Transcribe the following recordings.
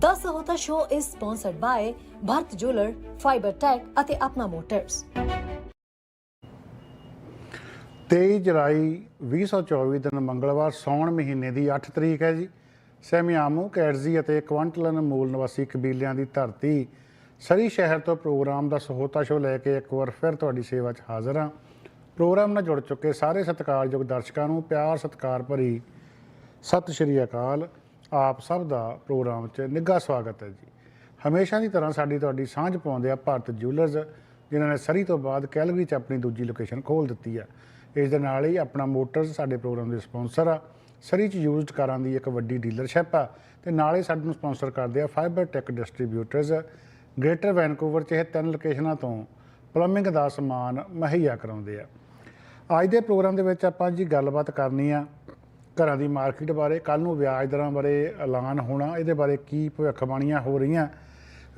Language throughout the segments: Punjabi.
The Sahota Show is sponsored by Bharat Jeweler, Fiber Tech ਅਤੇ ਆਪਣਾ ਮੋਟਰਸ 23 ਜੁਲਾਈ 2024 ਦਿਨ ਮੰਗਲਵਾਰ ਸੌਣ ਮਹੀਨੇ ਦੀ 8 ਤਰੀਕ ਹੈ ਜੀ। ਸੈਮਿਆਮੂ ਕੈਰਜ਼ੀ ਅਤੇ ਕੁਆਂਟਲਨ ਮੂਲ ਨਿਵਾਸੀ ਕਬੀਲਿਆਂ ਦੀ ਧਰਤੀ ਸਰੀ ਸ਼ਹਿਰ ਤੋਂ ਪ੍ਰੋਗਰਾਮ ਦਾ ਸਹੋਤਾ ਸ਼ੋ ਲੈ ਕੇ ਇੱਕ ਵਾਰ ਫਿਰ ਤੁਹਾਡੀ ਸੇਵਾ 'ਚ ਹਾਜ਼ਰ ਹਾਂ। ਪ੍ਰੋਗਰਾਮ ਨਾਲ ਜੁੜ ਚੁੱਕੇ ਸਾਰੇ ਸਤਿਕਾਰਯੋਗ ਦਰਸ਼ਕਾਂ ਨੂੰ ਪਿਆਰ ਸਤਿਕਾਰ ਭਰੀ ਸਤਿ ਸ਼੍ਰੀ ਅਕਾਲ। ਆਪ ਸਭ ਦਾ ਪ੍ਰੋਗਰਾਮ 'ਚ ਨਿੱਘਾ ਸਵਾਗਤ ਹੈ ਜੀ। ਹਮੇਸ਼ਾ ਦੀ ਤਰ੍ਹਾਂ ਸਾਡੀ ਤੁਹਾਡੀ ਸਾਂਝ ਪਾਉਂਦੇ ਆ ਭਾਰਤ ਜੁਐਲਰਸ ਜਿਨ੍ਹਾਂ ਨੇ ਸਰੀ ਤੋਂ ਬਾਅਦ ਕੈਲਗਰੀ 'ਚ ਆਪਣੀ ਦੂਜੀ ਲੋਕੇਸ਼ਨ ਖੋਲ ਦਿੱਤੀ ਆ ਇਸ ਦੇ ਨਾਲ ਹੀ ਆਪਣਾ ਮੋਟਰਸ ਸਾਡੇ ਪ੍ਰੋਗਰਾਮ ਦੇ ਸਪਾਂਸਰ ਆ। ਸਰੀ 'ਚ ਯੂਜ਼ਡ ਕਾਰਾਂ ਦੀ ਇੱਕ ਵੱਡੀ ਡੀਲਰਸ਼ਿਪ ਆ ਤੇ ਨਾਲ ਹੀ ਸਾਨੂੰ ਸਪਾਂਸਰ ਕਰਦੇ ਆ Fiber Tech distributors Greater Vancouver 'ਚ ਇਹ ਤਿੰਨ ਲੋਕੇਸ਼ਨਾਂ ਤੋਂ ਪਲੰਬਿੰਗ ਦਾ ਸਮਾਨ ਮੁਹੱਈਆ ਕਰਾਉਂਦੇ ਆ। ਅੱਜ ਦੇ ਪ੍ਰੋਗਰਾਮ ਦੇ ਵਿੱਚ ਆਪਾਂ ਜੀ ਗੱਲਬਾਤ ਕਰਨੀ ਆ ਘਰਾਂ ਦੀ ਮਾਰਕੀਟ ਬਾਰੇ ਕੱਲ ਨੂੰ ਵਿਆਜ ਦਰਾਂ ਬਾਰੇ ਐਲਾਨ ਹੋਣਾ, ਇਹਦੇ ਬਾਰੇ ਕੀ ਭਵਿੱਖਬਾਣੀਆਂ ਹੋ ਰਹੀਆਂ?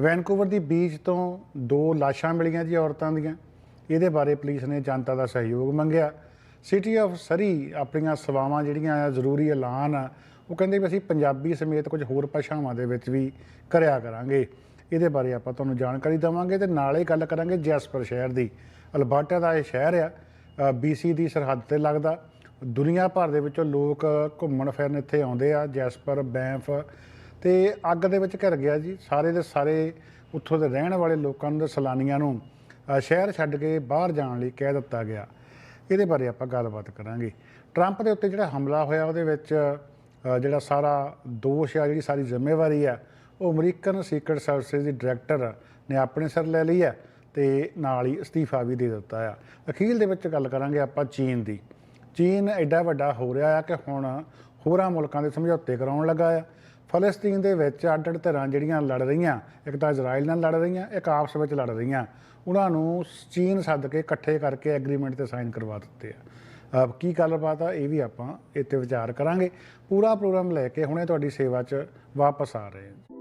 ਵੈਨਕੂਵਰ ਦੀ ਬੀਚ ਤੋਂ ਦੋ ਲਾਸ਼ਾਂ ਮਿਲੀਆਂ ਜੀ ਔਰਤਾਂ ਦੀਆਂ। ਇਹਦੇ ਬਾਰੇ ਪੁਲਿਸ ਨੇ ਜਨਤਾ ਦਾ ਸਹਿਯੋਗ ਮੰਗਿਆ। ਸਿਟੀ ਆਫ ਸਰੀ ਆਪਣੀਆਂ ਸੇਵਾਵਾਂ ਜਿਹੜੀਆਂ ਆ, ਜ਼ਰੂਰੀ ਐਲਾਨ ਆ, ਉਹ ਕਹਿੰਦੇ ਵੀ ਅਸੀਂ ਪੰਜਾਬੀ ਸਮੇਤ ਕੁਝ ਹੋਰ ਭਾਸ਼ਾਵਾਂ ਦੇ ਵਿੱਚ ਵੀ ਕਰਿਆ ਕਰਾਂਗੇ। ਇਹਦੇ ਬਾਰੇ ਆਪਾਂ ਤੁਹਾਨੂੰ ਜਾਣਕਾਰੀ ਦੇਵਾਂਗੇ ਤੇ ਨਾਲੇ ਗੱਲ ਕਰਾਂਗੇ ਜੈਸਪਰ ਸ਼ਹਿਰ ਦੀ। ਅਲਬਰਟਾ ਦਾ ਇਹ ਸ਼ਹਿਰ ਆ ਬੀਸੀ ਦੀ ਸਰਹੱਦ ਤੇ ਲੱਗਦਾ। ਦੁਨੀਆ ਭਰ ਦੇ ਵਿੱਚੋਂ ਲੋਕ ਘੁੰਮਣ ਫਿਰਨ ਇੱਥੇ ਆਉਂਦੇ ਆ, ਜੈਸਪਰ, ਬੈਂਫ ਤੇ ਅੱਗ ਦੇ ਵਿੱਚ ਘਿਰ ਗਿਆ ਜੀ। ਸਾਰੇ ਦੇ ਸਾਰੇ ਉੱਥੋਂ ਦੇ ਰਹਿਣ ਵਾਲੇ ਲੋਕਾਂ ਨੂੰ ਤੇ ਸੈਲਾਨੀਆਂ ਨੂੰ ਸ਼ਹਿਰ ਛੱਡ ਕੇ ਬਾਹਰ ਜਾਣ ਲਈ ਕਹਿ ਦਿੱਤਾ ਗਿਆ। ਇਹਦੇ ਬਾਰੇ ਆਪਾਂ ਗੱਲਬਾਤ ਕਰਾਂਗੇ। ਟਰੰਪ ਦੇ ਉੱਤੇ ਜਿਹੜਾ ਹਮਲਾ ਹੋਇਆ, ਉਹਦੇ ਵਿੱਚ ਜਿਹੜਾ ਸਾਰਾ ਦੋਸ਼ ਆ, ਜਿਹੜੀ ਸਾਰੀ ਜ਼ਿੰਮੇਵਾਰੀ ਆ, ਉਹ ਅਮਰੀਕਨ ਸੀਕਰਟ ਸਰਵਿਸਿਜ਼ ਦੀ ਡਾਇਰੈਕਟਰ ਨੇ ਆਪਣੇ ਸਿਰ ਲੈ ਲਈ ਆ ਤੇ ਨਾਲ ਹੀ ਅਸਤੀਫਾ ਵੀ ਦੇ ਦਿੱਤਾ ਆ। ਅਖੀਰ ਦੇ ਵਿੱਚ ਗੱਲ ਕਰਾਂਗੇ ਆਪਾਂ ਚੀਨ ਦੀ। ਚੀਨ ਐਡਾ ਵੱਡਾ ਹੋ ਰਿਹਾ ਆ ਕਿ ਹੁਣ ਹੋਰਾਂ ਮੁਲਕਾਂ ਦੇ ਸਮਝੌਤੇ ਕਰਾਉਣ ਲੱਗਾ ਆ। ਫਲਸਤੀਨ ਦੇ ਵਿੱਚ ਅੱਡ ਅੱਡ ਧਿਰਾਂ ਜਿਹੜੀਆਂ ਲੜ ਰਹੀਆਂ, ਇੱਕ ਤਾਂ ਇਜ਼ਰਾਈਲ ਨਾਲ ਲੜ ਰਹੀਆਂ, ਇੱਕ ਆਪਸ ਵਿੱਚ ਲੜ ਰਹੀਆਂ। ਉਹਨਾਂ ਨੂੰ ਚੀਨ ਸੱਦ ਕੇ ਇਕੱਠੇ ਕਰਕੇ ਐਗਰੀਮੈਂਟ ਤੇ ਸਾਈਨ ਕਰਵਾ ਦਿੱਤੇ ਆ। ਅਹ ਕੀ ਗੱਲਬਾਤ ਆ, ਇਹ ਵੀ ਆਪਾਂ ਇੱਥੇ ਵਿਚਾਰ ਕਰਾਂਗੇ। ਪੂਰਾ ਪ੍ਰੋਗਰਾਮ ਲੈ ਕੇ ਹੁਣੇ ਤੁਹਾਡੀ ਸੇਵਾ 'ਚ ਵਾਪਸ ਆ ਰਹੇ ਹਾਂ।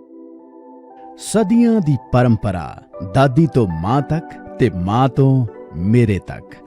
ਸਦੀਆਂ ਦੀ ਪਰੰਪਰਾ, ਦਾਦੀ ਤੋਂ ਮਾਂ ਤੱਕ ਤੇ ਮਾਂ ਤੋਂ ਮੇਰੇ ਤੱਕ।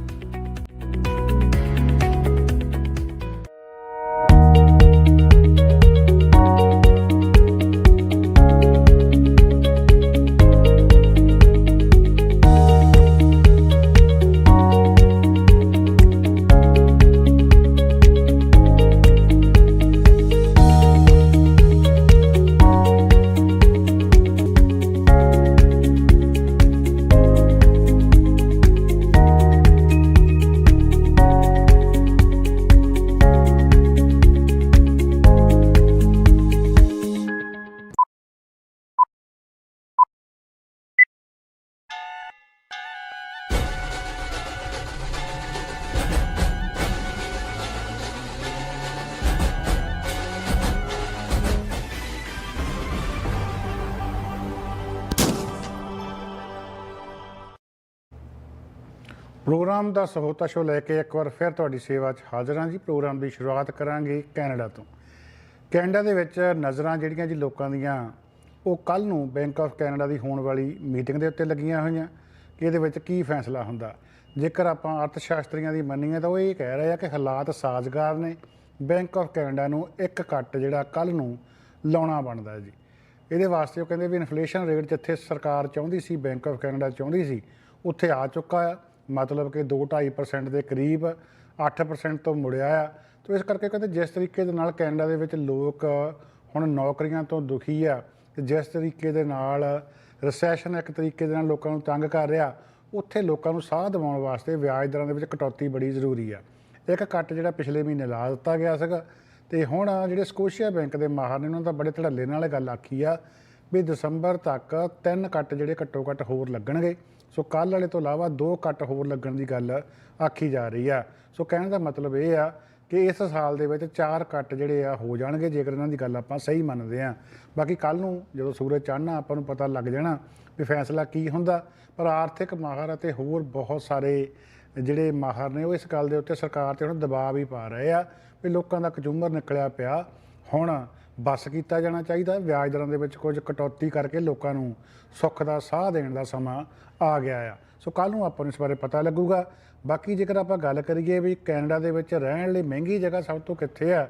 ਪ੍ਰੋਗਰਾਮ ਦਾ ਸਹੋਤਾ ਸ਼ੋ ਲੈ ਕੇ ਇੱਕ ਵਾਰ ਫਿਰ ਤੁਹਾਡੀ ਸੇਵਾ 'ਚ ਹਾਜ਼ਰ ਹਾਂ ਜੀ। ਪ੍ਰੋਗਰਾਮ ਦੀ ਸ਼ੁਰੂਆਤ ਕਰਾਂਗੇ ਕੈਨੇਡਾ ਤੋਂ। ਕੈਨੇਡਾ ਦੇ ਵਿੱਚ ਨਜ਼ਰਾਂ ਜਿਹੜੀਆਂ ਜੀ ਲੋਕਾਂ ਦੀਆਂ, ਉਹ ਕੱਲ ਨੂੰ ਬੈਂਕ ਆਫ ਕੈਨੇਡਾ ਦੀ ਹੋਣ ਵਾਲੀ ਮੀਟਿੰਗ ਦੇ ਉੱਤੇ ਲੱਗੀਆਂ ਹੋਈਆਂ। ਕਿ ਇਹਦੇ ਵਿੱਚ ਕੀ ਫੈਸਲਾ ਹੁੰਦਾ? ਜੇਕਰ ਆਪਾਂ ਅਰਥ ਸ਼ਾਸਤਰੀਆਂ ਦੀ ਮੰਨੀਏ ਤਾਂ ਉਹ ਇਹ ਕਹਿ ਰਹੇ ਆ ਕਿ ਹਾਲਾਤ ਸਾਜ਼ਗਾਰ ਨੇ। ਬੈਂਕ ਆਫ ਕੈਨੇਡਾ ਨੂੰ ਇੱਕ ਕੱਟ ਜਿਹੜਾ ਕੱਲ ਨੂੰ ਲਾਉਣਾ ਬਣਦਾ ਜੀ। ਇਹਦੇ ਵਾਸਤੇ ਉਹ ਕਹਿੰਦੇ ਵੀ ਇਨਫਲੇਸ਼ਨ ਰੇਟ ਜਿੱਥੇ ਸਰਕਾਰ ਚਾਹੁੰਦੀ ਸੀ ਬੈਂਕ ਆਫ ਕੈਨੇਡਾ ਚਾਹੁੰਦੀ ਸੀ, ਉੱਥੇ ਆ ਚੁੱਕਾ ਆ। ਮਤਲਬ ਕਿ 2.5% ਦੇ ਕਰੀਬ 8% ਤੋਂ ਮੁੜਿਆ ਆ। ਤੋ ਇਸ ਕਰਕੇ ਕਹਿੰਦੇ ਜਿਸ ਤਰੀਕੇ ਦੇ ਨਾਲ ਕੈਨੇਡਾ ਦੇ ਵਿੱਚ ਲੋਕ ਹੁਣ ਨੌਕਰੀਆਂ ਤੋਂ ਦੁਖੀ ਆ ਤੇ ਜਿਸ ਤਰੀਕੇ ਦੇ ਨਾਲ ਰਿਸੈਸ਼ਨ ਇੱਕ ਤਰੀਕੇ ਦੇ ਨਾਲ ਲੋਕਾਂ ਨੂੰ ਤੰਗ ਕਰ ਰਿਹਾ, ਉੱਥੇ ਲੋਕਾਂ ਨੂੰ ਸਾਹ ਦਿਵਾਉਣ ਵਾਸਤੇ ਵਿਆਜ ਦਰਾਂ ਦੇ ਵਿੱਚ ਕਟੌਤੀ ਬੜੀ ਜ਼ਰੂਰੀ ਆ। ਇੱਕ ਕੱਟ ਜਿਹੜਾ ਪਿਛਲੇ ਮਹੀਨੇ ਲਾ ਦਿੱਤਾ ਗਿਆ ਸੀਗਾ, ਤੇ ਹੁਣ ਜਿਹੜੇ ਸਕੋਸ਼ੀਆ ਬੈਂਕ ਦੇ ਮਾਹਰ ਨੇ, ਉਹਨਾਂ ਦਾ ਬੜੇ ਧੜੱਲੇ ਨਾਲ ਇਹ ਗੱਲ ਆਖੀ ਆ ਵੀ ਦਸੰਬਰ ਤੱਕ ਤਿੰਨ ਕੱਟ ਜਿਹੜੇ ਘੱਟੋ ਘੱਟ ਹੋਰ ਲੱਗਣਗੇ। ਸੋ ਕੱਲ ਵਾਲੇ ਤੋਂ ਇਲਾਵਾ ਦੋ ਕੱਟ ਹੋਰ ਲੱਗਣ ਦੀ ਗੱਲ ਆਖੀ ਜਾ ਰਹੀ ਆ। ਸੋ ਕਹਿਣ ਦਾ ਮਤਲਬ ਇਹ ਆ ਕਿ ਇਸ ਸਾਲ ਦੇ ਵਿੱਚ ਚਾਰ ਕੱਟ ਜਿਹੜੇ ਆ ਹੋ ਜਾਣਗੇ ਜੇਕਰ ਇਹਨਾਂ ਦੀ ਗੱਲ ਆਪਾਂ ਸਹੀ ਮੰਨਦੇ ਆ। ਬਾਕੀ ਕੱਲ ਨੂੰ ਜਦੋਂ ਸੂਰਜ ਚੜ੍ਹਨਾ ਆਪਾਂ ਨੂੰ ਪਤਾ ਲੱਗ ਜਾਣਾ ਵੀ ਫੈਸਲਾ ਕੀ ਹੁੰਦਾ। ਪਰ ਆਰਥਿਕ ਮਾਹਰ ਅਤੇ ਹੋਰ ਬਹੁਤ ਸਾਰੇ ਜਿਹੜੇ ਮਾਹਰ ਨੇ ਉਹ ਇਸ ਗੱਲ ਦੇ ਉੱਤੇ ਸਰਕਾਰ ਤੇ ਹੁਣ ਦਬਾਅ ਵੀ ਪਾ ਰਹੇ ਆ ਵੀ ਲੋਕਾਂ ਦਾ ਕਚੂਮਰ ਨਿਕਲਿਆ ਪਿਆ। ਹੁਣ ਬਸ ਕੀਤਾ ਜਾਣਾ ਚਾਹੀਦਾ। ਵਿਆਜ ਦਰਾਂ ਦੇ ਵਿੱਚ ਕੁਝ ਕਟੌਤੀ ਕਰਕੇ ਲੋਕਾਂ ਨੂੰ ਸੁੱਖ ਦਾ ਸਾਹ ਦੇਣ ਦਾ ਸਮਾਂ ਆ ਗਿਆ ਆ। ਸੋ ਕੱਲ ਨੂੰ ਆਪਾਂ ਨੂੰ ਇਸ ਬਾਰੇ ਪਤਾ ਲੱਗੂਗਾ। ਬਾਕੀ ਜੇਕਰ ਆਪਾਂ ਗੱਲ ਕਰੀਏ ਵੀ ਕੈਨੇਡਾ ਦੇ ਵਿੱਚ ਰਹਿਣ ਲਈ ਮਹਿੰਗੀ ਜਗ੍ਹਾ ਸਭ ਤੋਂ ਕਿੱਥੇ ਆ,